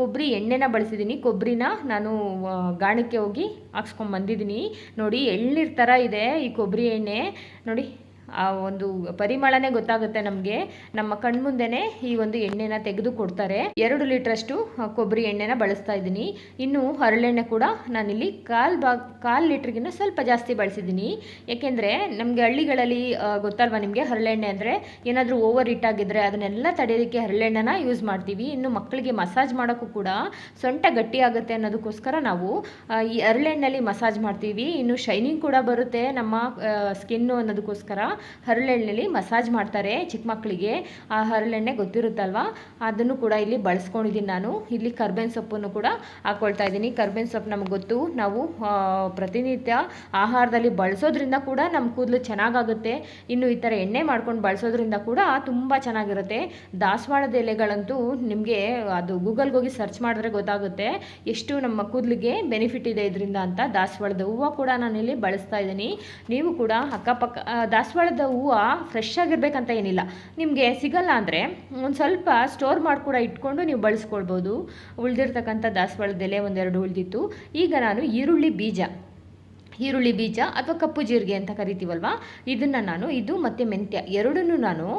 Speaker 1: ಕೊಬ್ಬರಿ ಎಣ್ಣೆನ ಬಳಸಿದ್ದೀನಿ. ಕೊಬ್ಬರಿನ ನಾನು ಗಾಣಕ್ಕೆ ಹೋಗಿ ಹಾಕ್ಸ್ಕೊಂಡ್ ಬಂದಿದ್ದೀನಿ. ನೋಡಿ ಎಳ್ನೀರು ಥರ ಇದೆ ಈ ಕೊಬ್ಬರಿ ಎಣ್ಣೆ. ನೋಡಿ ಆ ಒಂದು ಪರಿಮಳನೇ ಗೊತ್ತಾಗುತ್ತೆ ನಮಗೆ. ನಮ್ಮ ಕಣ್ಮುಂದೆನೆ ಈ ಒಂದು ಎಣ್ಣೆನ ತೆಗೆದು ಕೊಡ್ತಾರೆ ಎರಡು ಲೀಟ್ರಷ್ಟು ಕೊಬ್ಬರಿ ಎಣ್ಣೆನ ಬಳಸ್ತಾ ಇದ್ದೀನಿ. ಇನ್ನು ಹರಳೆಣ್ಣೆ ಕೂಡ ನಾನಿಲ್ಲಿ ಕಾಲು ಬಾ, ಕಾಲು ಲೀಟ್ರಿಗಿಂತ ಸ್ವಲ್ಪ ಜಾಸ್ತಿ ಬಳಸಿದ್ದೀನಿ. ಏಕೆಂದರೆ ನಮಗೆ ಹಳ್ಳಿಗಳಲ್ಲಿ ಗೊತ್ತಲ್ವ ನಿಮಗೆ ಹರಳೆಣ್ಣೆ ಅಂದರೆ? ಏನಾದರೂ ಓವರ್ ಹಿಟ್ ಆಗಿದ್ರೆ ಅದನ್ನೆಲ್ಲ ತಡೆಯೋದಕ್ಕೆ ಹರಳೆಣ್ಣೆನ ಯೂಸ್ ಮಾಡ್ತೀವಿ. ಇನ್ನು ಮಕ್ಕಳಿಗೆ ಮಸಾಜ್ ಮಾಡೋಕ್ಕೂ ಕೂಡ ಸೊಂಟ ಗಟ್ಟಿ ಆಗುತ್ತೆ ಅನ್ನೋದಕ್ಕೋಸ್ಕರ ನಾವು ಈ ಹರಳೆಣ್ಣೆಲಿ ಮಸಾಜ್ ಮಾಡ್ತೀವಿ. ಇನ್ನು ಶೈನಿಂಗ್ ಕೂಡ ಬರುತ್ತೆ ನಮ್ಮ ಸ್ಕಿನ್ನು ಅನ್ನೋದಕ್ಕೋಸ್ಕರ. ಹರಳೆಣ್ಣೆಲಿ ಮಸಾಜ್ ಮಾಡ್ತಾರೆ ಚಿಕ್ಕ ಮಕ್ಕಳಿಗೆ. ಆ ಹರಳೆಣ್ಣೆ ಗೊತ್ತಿರುತ್ತಲ್ವಾ? ಅದನ್ನು ಕೂಡ ಇಲ್ಲಿ ಬಳಸ್ಕೊಂಡಿದ್ದೀನಿ ನಾನು. ಇಲ್ಲಿ ಕರ್ಬೇನ್ ಸೊಪ್ಪನ್ನು ಕೂಡ ಹಾಕ್ಕೊಳ್ತಾ ಇದ್ದೀನಿ. ಕರ್ಬೇನ್ ಸೊಪ್ಪು ನಮ್ಗೆ ಗೊತ್ತು. ನಾವು ಪ್ರತಿನಿತ್ಯ ಆಹಾರದಲ್ಲಿ ಬಳಸೋದ್ರಿಂದ ಕೂಡ ನಮ್ಮ ಕೂದಲು ಚೆನ್ನಾಗಾಗುತ್ತೆ. ಇನ್ನು ಈ ಥರ ಎಣ್ಣೆ ಮಾಡ್ಕೊಂಡು ಬಳಸೋದ್ರಿಂದ ಕೂಡ ತುಂಬ ಚೆನ್ನಾಗಿರುತ್ತೆ. ದಾಸವಾಳದ ಎಲೆಗಳಂತೂ ನಿಮಗೆ ಅದು ಗೂಗಲ್ಗೆ ಹೋಗಿ ಸರ್ಚ್ ಮಾಡಿದ್ರೆ ಗೊತ್ತಾಗುತ್ತೆ. ಎಷ್ಟು ನಮ್ಮ ಕೂದಲಿಗೆ ಬೆನಿಫಿಟ್ ಇದೆ ಇದರಿಂದ ಅಂತ. ದಾಸವಾಳದ ಹೂವು ಕೂಡ ನಾನು ಇಲ್ಲಿ ಬಳಸ್ತಾ ಇದ್ದೀನಿ. ನೀವು ಕೂಡ ಅಕ್ಕಪಕ್ಕ ಆ, ದಾಸವಾಳದ ಹೂವು ಫ್ರೆಶ್ ಆಗಿರ್ಬೇಕಂತ ಏನಿಲ್ಲ. ನಿಮಗೆ ಸಿಗಲ್ಲ ಅಂದರೆ ಒಂದು ಸ್ವಲ್ಪ ಸ್ಟೋರ್ ಮಾಡಿ ಕೂಡ ಇಟ್ಕೊಂಡು ನೀವು ಬಳಸ್ಕೊಳ್ಬೋದು. ಉಳಿದಿರ್ತಕ್ಕಂಥ ದಾಸವಾಳದ ಎಲೆ ಒಂದೆರಡು ಉಳಿದಿತ್ತು. ಈಗ ನಾನು ಈರುಳ್ಳಿ ಬೀಜ. ಈರುಳ್ಳಿ ಬೀಜ ಅಥವಾ ಕಪ್ಪು ಜೀರಿಗೆ ಅಂತ ಕರಿತೀವಲ್ವ? ಇದನ್ನು ನಾನು, ಇದು ಮತ್ತು ಮೆಂತ್ಯ ಎರಡನ್ನೂ ನಾನು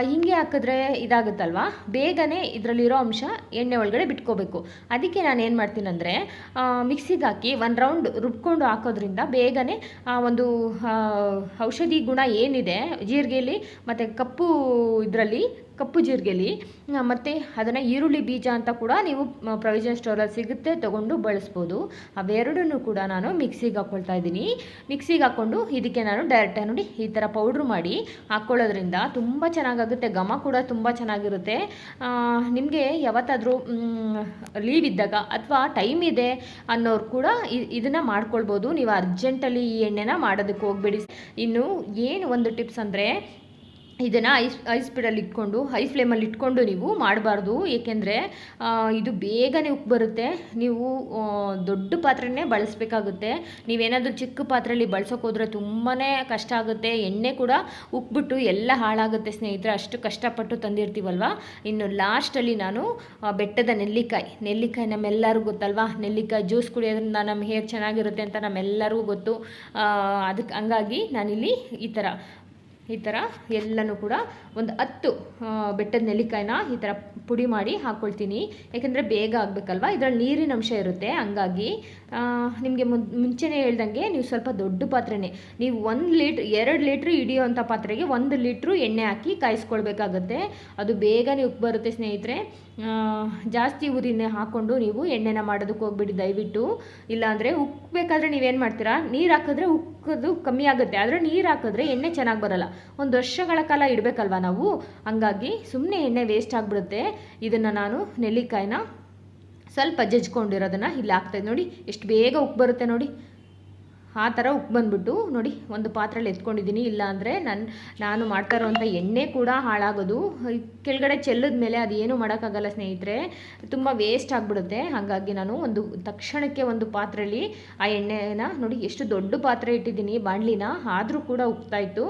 Speaker 1: ಹೀಗೆ ಹಾಕಿದ್ರೆ ಇದಾಗುತ್ತಲ್ವ? ಬೇಗನೆ ಇದರಲ್ಲಿರೋ ಅಂಶ ಎಣ್ಣೆ ಒಳಗಡೆ ಬಿಟ್ಕೋಬೇಕು. ಅದಕ್ಕೆ ನಾನು ಏನು ಮಾಡ್ತೀನಂದರೆ ಮಿಕ್ಸಿಗೆ ಹಾಕಿ ಒಂದು ರೌಂಡ್ ರುಬ್ಕೊಂಡು ಹಾಕೋದ್ರಿಂದ ಬೇಗನೆ, ಆ, ಒಂದು ಔಷಧಿ ಗುಣ ಏನಿದೆ ಜೀರಿಗೆಯಲ್ಲಿ ಮತ್ತು ಕಪ್ಪು ಇದರಲ್ಲಿ ಕಪ್ಪು ಜೀರಿಗೆಲಿ. ಮತ್ತು ಅದನ್ನು ಈರುಳ್ಳಿ ಬೀಜ ಅಂತ ಕೂಡ ನೀವು ಪ್ರೊವಿಷನ್ ಸ್ಟೋರಲ್ಲಿ ಸಿಗುತ್ತೆ, ತೊಗೊಂಡು ಬಳಸ್ಬೋದು. ಅವೆರಡನ್ನೂ ಕೂಡ ನಾನು ಮಿಕ್ಸಿಗೆ ಹಾಕ್ಕೊಳ್ತಾ ಇದ್ದೀನಿ. ಮಿಕ್ಸಿಗೆ ಹಾಕ್ಕೊಂಡು ಇದಕ್ಕೆ ನಾನು ಡೈರೆಕ್ಟಾಗಿ ನೋಡಿ ಈ ಥರ ಪೌಡ್ರ್ ಮಾಡಿ ಹಾಕ್ಕೊಳ್ಳೋದ್ರಿಂದ ತುಂಬ ಚೆನ್ನಾಗಾಗುತ್ತೆ. ಘಮ ಕೂಡ ತುಂಬ ಚೆನ್ನಾಗಿರುತ್ತೆ. ನಿಮಗೆ ಯಾವತ್ತಾದರೂ ಲೀವ್ ಇದ್ದಾಗ ಅಥವಾ ಟೈಮ್ ಇದೆ ಅನ್ನೋರು ಕೂಡ ಇದನ್ನು ಮಾಡ್ಕೊಳ್ಬೋದು. ನೀವು ಅರ್ಜೆಂಟಲ್ಲಿ ಈ ಎಣ್ಣೆನ ಮಾಡೋದಕ್ಕೆ ಹೋಗಬೇಡಿ. ಇನ್ನು ಏನು ಒಂದು ಟಿಪ್ಸ್ ಅಂದರೆ ಇದನ್ನು ಐಸ್ ಐ ಸ್ಪೀಡಲ್ಲಿ ಇಟ್ಕೊಂಡು ಹೈ ಫ್ಲೇಮಲ್ಲಿ ಇಟ್ಕೊಂಡು ನೀವು ಮಾಡಬಾರ್ದು. ಏಕೆಂದರೆ ಇದು ಬೇಗನೆ ಉಪ್ಪು ಬರುತ್ತೆ. ನೀವು ದೊಡ್ಡ ಪಾತ್ರೆನೇ ಬಳಸಬೇಕಾಗುತ್ತೆ. ನೀವೇನಾದರೂ ಚಿಕ್ಕ ಪಾತ್ರೆಯಲ್ಲಿ ಬಳಸೋಕೆ ಹೋದರೆ ತುಂಬಾ ಕಷ್ಟ ಆಗುತ್ತೆ. ಎಣ್ಣೆ ಕೂಡ ಉಕ್ಬಿಟ್ಟು ಎಲ್ಲ ಹಾಳಾಗುತ್ತೆ ಸ್ನೇಹಿತರೆ. ಅಷ್ಟು ಕಷ್ಟಪಟ್ಟು ತಂದಿರ್ತೀವಲ್ವ? ಇನ್ನು ಲಾಸ್ಟಲ್ಲಿ ನಾನು ಬೆಟ್ಟದ ನೆಲ್ಲಿಕಾಯಿ. ನೆಲ್ಲಿಕಾಯಿ ನಮ್ಮೆಲ್ಲರಿಗೂ ಗೊತ್ತಲ್ವಾ? ನೆಲ್ಲಿಕಾಯಿ ಜ್ಯೂಸ್ ಕುಡಿಯೋದ್ರಿಂದ ನಮ್ಮ ಹೇರ್ ಚೆನ್ನಾಗಿರುತ್ತೆ ಅಂತ ನಮ್ಮೆಲ್ಲರಿಗೂ ಗೊತ್ತು. ಅದಕ್ಕೆ ಹಂಗಾಗಿ ನಾನಿಲ್ಲಿ ಈ ಥರ ಈ ಥರ ಎಲ್ಲನೂ ಕೂಡ ಒಂದು ಹತ್ತು ಬೆಟ್ಟದ ನೆಲ್ಲಿಕಾಯಿನ ಈ ಥರ ಪುಡಿ ಮಾಡಿ ಹಾಕ್ಕೊಳ್ತೀನಿ ಯಾಕೆಂದರೆ ಬೇಗ ಆಗಬೇಕಲ್ವ? ಇದರಲ್ಲಿ ನೀರಿನ ಅಂಶ ಇರುತ್ತೆ, ಹಂಗಾಗಿ ನಿಮಗೆ ಮುಂಚೆನೇ ಹೇಳ್ದಂಗೆ ನೀವು ಸ್ವಲ್ಪ ದೊಡ್ಡ ಪಾತ್ರೆನೇ, ನೀವು ಒಂದು ಲೀಟ್ರ್ ಎರಡು ಲೀಟ್ರ್ ಹಿಡಿಯೋವಂಥ ಪಾತ್ರೆಗೆ ಒಂದು ಲೀಟ್ರು ಎಣ್ಣೆ ಹಾಕಿ ಕಾಯಿಸ್ಕೊಳ್ಬೇಕಾಗತ್ತೆ. ಅದು ಬೇಗನೆ ಉಪ್ಪು ಬರುತ್ತೆ ಸ್ನೇಹಿತರೆ. ಜಾಸ್ತಿ ಉರಿನೇ ಹಾಕ್ಕೊಂಡು ನೀವು ಎಣ್ಣೆನ ಮಾಡೋದಕ್ಕೆ ಹೋಗ್ಬಿಡಿ ದಯವಿಟ್ಟು. ಇಲ್ಲಾಂದರೆ ಉಕ್ಕಬೇಕಾದ್ರೆ ನೀವೇನು ಮಾಡ್ತೀರಾ? ನೀರು ಹಾಕಿದ್ರೆ ಉಕ್ಕೋದು ಕಮ್ಮಿ ಆಗುತ್ತೆ. ಆದರೆ ನೀರು ಹಾಕಿದ್ರೆ ಎಣ್ಣೆ ಚೆನ್ನಾಗಿ ಬರಲ್ಲ. ಒಂದು ವರ್ಷಗಳ ಕಾಲ ಇಡಬೇಕಲ್ವ ನಾವು? ಹಂಗಾಗಿ ಸುಮ್ಮನೆ ಎಣ್ಣೆ ವೇಸ್ಟ್ ಆಗಿಬಿಡುತ್ತೆ. ಇದನ್ನು ನಾನು ನೆಲ್ಲಿಕಾಯಿನ ಸ್ವಲ್ಪ ಜಜ್ಕೊಂಡಿರೋದನ್ನು ಇಲ್ಲಿ ಹಾಕ್ತಾಯಿದ್ದೆ ನೋಡಿ. ಎಷ್ಟು ಬೇಗ ಉಕ್ಕಿ ಬರುತ್ತೆ ನೋಡಿ. ಆ ಥರ ಉಪ್ಪು ಬಂದ್ಬಿಟ್ಟು ನೋಡಿ ಒಂದು ಪಾತ್ರೆಯಲ್ಲಿ ಎತ್ಕೊಂಡಿದ್ದೀನಿ. ಇಲ್ಲ ಅಂದರೆ ನನ್ನ ನಾನು ಮಾಡ್ತಾ ಇರೋವಂಥ ಎಣ್ಣೆ ಕೂಡ ಹಾಳಾಗೋದು. ಕೆಳಗಡೆ ಚೆಲ್ಲದ ಮೇಲೆ ಅದು ಏನೂ ಮಾಡೋಕ್ಕಾಗಲ್ಲ ಸ್ನೇಹಿತರೆ. ತುಂಬ ವೇಸ್ಟ್ ಆಗಿಬಿಡುತ್ತೆ. ಹಾಗಾಗಿ ನಾನು ಒಂದು ತಕ್ಷಣಕ್ಕೆ ಒಂದು ಪಾತ್ರೆಯಲ್ಲಿ ಆ ಎಣ್ಣೆನ ನೋಡಿ ಎಷ್ಟು ದೊಡ್ಡ ಪಾತ್ರೆ ಇಟ್ಟಿದ್ದೀನಿ. ಬಾಣಲಿನ ಆದರೂ ಕೂಡ ಉಕ್ತಾ ಇತ್ತು.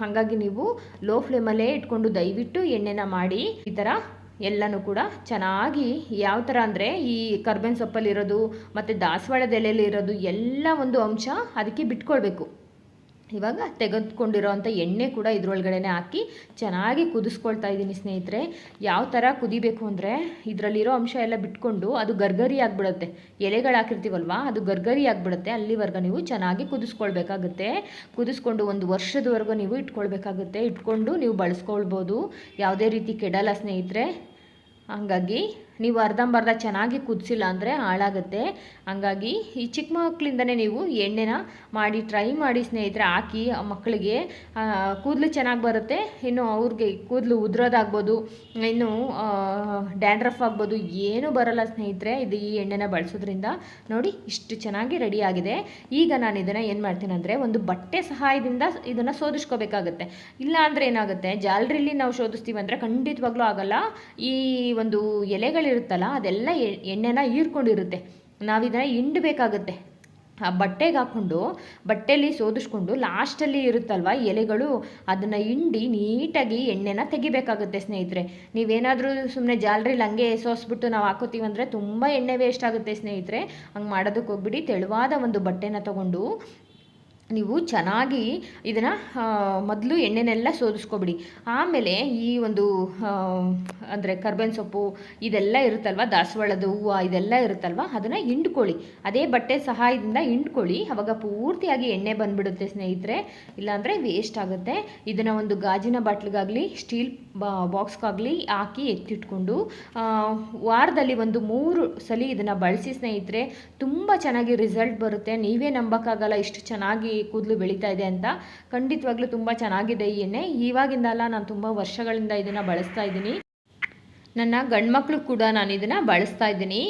Speaker 1: ಹಾಗಾಗಿ ನೀವು ಲೋ ಫ್ಲೇಮಲ್ಲೇ ಇಟ್ಕೊಂಡು ದಯವಿಟ್ಟು ಎಣ್ಣೆನ ಮಾಡಿ ಈ ಥರ ಎಲ್ಲನೂ ಕೂಡ ಚೆನ್ನಾಗಿ ಯಾವ ಥರ ಅಂದರೆ ಈ ಕರ್ಬೇವಿನ ಸೊಪ್ಪಲ್ಲಿರೋದು ಮತ್ತು ದಾಸವಾಳದ ಎಲೆಯಲ್ಲಿ ಇರೋದು ಎಲ್ಲ ಒಂದು ಅಂಶ ಅದಕ್ಕೆ ಬಿಟ್ಕೊಳ್ಬೇಕು. ಇವಾಗ ತೆಗೆದುಕೊಂಡಿರೋವಂಥ ಎಣ್ಣೆ ಕೂಡ ಇದ್ರೊಳಗಡೆನೆ ಹಾಕಿ ಚೆನ್ನಾಗಿ ಕುದಿಸ್ಕೊಳ್ತಾ ಇದ್ದೀನಿ ಸ್ನೇಹಿತರೆ. ಯಾವ ಥರ ಕುದಿಬೇಕು ಅಂದರೆ ಇದರಲ್ಲಿರೋ ಅಂಶ ಎಲ್ಲ ಬಿಟ್ಕೊಂಡು ಅದು ಗರ್ಗರಿ ಆಗಿಬಿಡುತ್ತೆ. ಎಲೆಗಳು ಅದು ಗರ್ಗರಿ ಆಗಿಬಿಡುತ್ತೆ. ಅಲ್ಲಿವರೆಗೂ ನೀವು ಚೆನ್ನಾಗಿ ಕುದಿಸ್ಕೊಳ್ಬೇಕಾಗುತ್ತೆ. ಕುದಿಸ್ಕೊಂಡು ಒಂದು ವರ್ಷದವರೆಗೂ ನೀವು ಇಟ್ಕೊಳ್ಬೇಕಾಗುತ್ತೆ. ಇಟ್ಕೊಂಡು ನೀವು ಬಳಸ್ಕೊಳ್ಬೋದು. ಯಾವುದೇ ರೀತಿ ಕೆಡಲ್ಲ ಸ್ನೇಹಿತರೆ. ಹಾಗಾಗಿ ನೀವು ಅರ್ಧಂಬರ್ಧ ಚೆನ್ನಾಗಿ ಕುದಿಸಿಲ್ಲ ಅಂದರೆ ಹಾಳಾಗುತ್ತೆ. ಹಂಗಾಗಿ ಈ ಚಿಕ್ಕ ಮಕ್ಕಳಿಂದನೇ ನೀವು ಎಣ್ಣೆನ ಮಾಡಿ ಟ್ರೈ ಮಾಡಿ ಸ್ನೇಹಿತರೆ, ಹಾಕಿ ಮಕ್ಕಳಿಗೆ. ಕೂದಲು ಚೆನ್ನಾಗಿ ಬರುತ್ತೆ. ಇನ್ನು ಅವ್ರಿಗೆ ಕೂದಲು ಉದುರೋದಾಗ್ಬೋದು, ಇನ್ನು ಡ್ಯಾಂಡ್ರಫ್ ಆಗ್ಬೋದು, ಏನೂ ಬರಲ್ಲ ಸ್ನೇಹಿತರೆ, ಇದು ಈ ಎಣ್ಣೆನ ಬಳಸೋದ್ರಿಂದ. ನೋಡಿ, ಇಷ್ಟು ಚೆನ್ನಾಗಿ ರೆಡಿ ಆಗಿದೆ. ಈಗ ನಾನು ಇದನ್ನು ಏನು ಮಾಡ್ತೀನಿ ಅಂದರೆ, ಒಂದು ಬಟ್ಟೆ ಸಹಾಯದಿಂದ ಇದನ್ನು ಶೋಧಿಸ್ಕೋಬೇಕಾಗುತ್ತೆ ಇಲ್ಲ ಅಂದರೆ ಏನಾಗುತ್ತೆ, ಜಾಲರಿಲಿ ನಾವು ಶೋಧಿಸ್ತೀವಿ ಅಂದರೆ ಖಂಡಿತವಾಗ್ಲೂ ಆಗಲ್ಲ. ಈ ಒಂದು ಎಲೆಗಳಿರುತ್ತಲ್ಲ ಅದೆಲ್ಲ ಎಣ್ಣೆನ ಹೀರ್ಕೊಂಡಿರುತ್ತೆ. ನಾವಿದನ್ನು ಹಿಂಡಬೇಕಾಗತ್ತೆ. ಹಿಂಡಬೇಕಾಗುತ್ತೆ ಆ ಬಟ್ಟೆಗೆ ಹಾಕ್ಕೊಂಡು ಬಟ್ಟೆಯಲ್ಲಿ ಸೋದಿಸ್ಕೊಂಡು ಲಾಸ್ಟಲ್ಲಿ ಇರುತ್ತಲ್ವ ಎಲೆಗಳು, ಅದನ್ನು ಹಿಂಡಿ ನೀಟಾಗಿ ಎಣ್ಣೆನ ತೆಗಿಬೇಕಾಗುತ್ತೆ ಸ್ನೇಹಿತರೆ. ನೀವೇನಾದರೂ ಸುಮ್ಮನೆ ಜಾಲರಿಲಿ ಹಂಗೆ ಸೋಸ್ಬಿಟ್ಟು ನಾವು ಹಾಕೋತೀವಿ ಅಂದರೆ ತುಂಬ ಎಣ್ಣೆ ವೇಸ್ಟ್ ಆಗುತ್ತೆ ಸ್ನೇಹಿತರೆ. ಹಂಗೆ ಮಾಡೋದಕ್ಕೆ ಹೋಗ್ಬಿಡಿ ತೆಳುವಾದ ಒಂದು ಬಟ್ಟೆನ ತಗೊಂಡು ನೀವು ಚೆನ್ನಾಗಿ ಇದನ್ನು ಮೊದಲು ಎಣ್ಣೆನೆಲ್ಲ ಸೋದಿಸ್ಕೊಬಿಡಿ. ಆಮೇಲೆ ಈ ಒಂದು ಅಂದರೆ ಕರ್ಬೇವಿನ ಸೊಪ್ಪು ಇದೆಲ್ಲ ಇರುತ್ತಲ್ವ ದಾಸವಾಳದ ಹೂವು ಇದೆಲ್ಲ ಇರುತ್ತಲ್ವ, ಅದನ್ನು ಹಿಂಡ್ಕೊಳ್ಳಿ. ಅದೇ ಬಟ್ಟೆ ಸಹಾಯದಿಂದ ಹಿಂಡ್ಕೊಳ್ಳಿ. ಅವಾಗ ಪೂರ್ತಿಯಾಗಿ ಎಣ್ಣೆ ಬಂದ್ಬಿಡುತ್ತೆ ಸ್ನೇಹಿತರೆ. ಇಲ್ಲಾಂದರೆ ವೇಸ್ಟ್ ಆಗುತ್ತೆ. ಇದನ್ನು ಒಂದು ಗಾಜಿನ ಬಾಟ್ಲಿಗಾಗಲಿ, ಸ್ಟೀಲ್ ಬಾಕ್ಸ್ಗಾಗಲಿ ಹಾಕಿ ಎತ್ತಿಟ್ಕೊಂಡು ವಾರದಲ್ಲಿ ಒಂದು ಮೂರು ಸಲ ಇದನ್ನು ಬಳಸಿ ಸ್ನೇಹಿತರೆ, ತುಂಬ ಚೆನ್ನಾಗಿ ರಿಸಲ್ಟ್ ಬರುತ್ತೆ. ನೀವೇ ನಂಬೋಕ್ಕಾಗಲ್ಲ, ಇಷ್ಟು ಚೆನ್ನಾಗಿ ಕೂದಲು ಬೆಳೀತಾ ಇದೆ ಅಂತ ಖಂಡಿತವಾಗ್ಲೂ ತುಂಬ ಚೆನ್ನಾಗಿದೆ ಈ ಎಣ್ಣೆ. ಇವಾಗಿಂದ ಅಲ್ಲ ನಾನು ತುಂಬ ವರ್ಷಗಳಿಂದ ಇದನ್ನು ಬಳಸ್ತಾ ಇದ್ದೀನಿ. ನನ್ನ ಗಂಡ್ಮಕ್ಳು ಕೂಡ ನಾನು ಇದನ್ನು ಬಳಸ್ತಾ ಇದ್ದೀನಿ.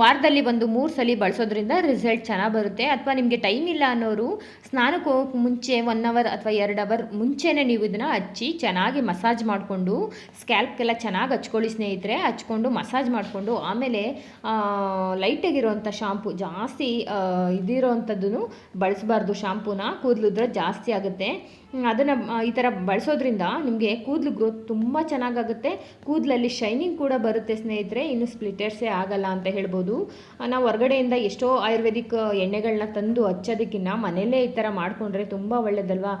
Speaker 1: ವಾರದಲ್ಲಿ ಒಂದು ಮೂರು ಸಲ ಬಳಸೋದ್ರಿಂದ ರಿಸಲ್ಟ್ ಚೆನ್ನಾಗಿ ಬರುತ್ತೆ. ಅಥವಾ ನಿಮಗೆ ಟೈಮ್ ಇಲ್ಲ ಅನ್ನೋರು ಸ್ನಾನಕ್ಕೆ ಹೋಗೋಕ್ಕೆ ಮುಂಚೆ ಒನ್ ಅವರ್ ಅಥವಾ ಎರಡು ಅವರ್ ಮುಂಚೆನೇ ನೀವು ಇದನ್ನು ಹಚ್ಚಿ ಚೆನ್ನಾಗಿ ಮಸಾಜ್ ಮಾಡಿಕೊಂಡು ಸ್ಕ್ಯಾಲ್ಪ್ಗೆಲ್ಲ ಚೆನ್ನಾಗಿ ಹಚ್ಕೊಳ್ಳಿ ಸ್ನೇಹಿತರೆ. ಹಚ್ಕೊಂಡು ಮಸಾಜ್ ಮಾಡಿಕೊಂಡು, ಆಮೇಲೆ ಲೈಟಾಗಿರೋವಂಥ ಶಾಂಪು ಜಾಸ್ತಿ ಇದಿರೋವಂಥದ್ದು ಬಳಸಬಾರ್ದು ಶಾಂಪೂನ ಕೂದಲುದ್ರೆ ಜಾಸ್ತಿ ಆಗುತ್ತೆ. ಅದನ್ನು ಈ ಥರ ಬಳಸೋದ್ರಿಂದ ನಿಮಗೆ ಕೂದಲು ಗ್ರೋತ್ ತುಂಬ ಚೆನ್ನಾಗಾಗುತ್ತೆ ಕೂದಲಲ್ಲಿ ಶೈನಿಂಗ್ ಕೂಡ ಬರುತ್ತೆ ಸ್ನೇಹಿತರೆ. ಇನ್ನು ಸ್ಪ್ಲಿಟರ್ಸೇ ಆಗಲ್ಲ ಅಂತ ಹೇಳ್ಬೋದು. ನಾವು ಹೊರಗಡೆಯಿಂದ ಎಷ್ಟೋ ಆಯುರ್ವೇದಿಕ್ ಎಣ್ಣೆಗಳನ್ನ ತಂದು ಹಚ್ಚೋದಕ್ಕಿಂತ ಮನೆಯಲ್ಲೇ ಈ ಥರ ಮಾಡಿಕೊಂಡ್ರೆ ತುಂಬ ಒಳ್ಳೆಯದಲ್ವಾ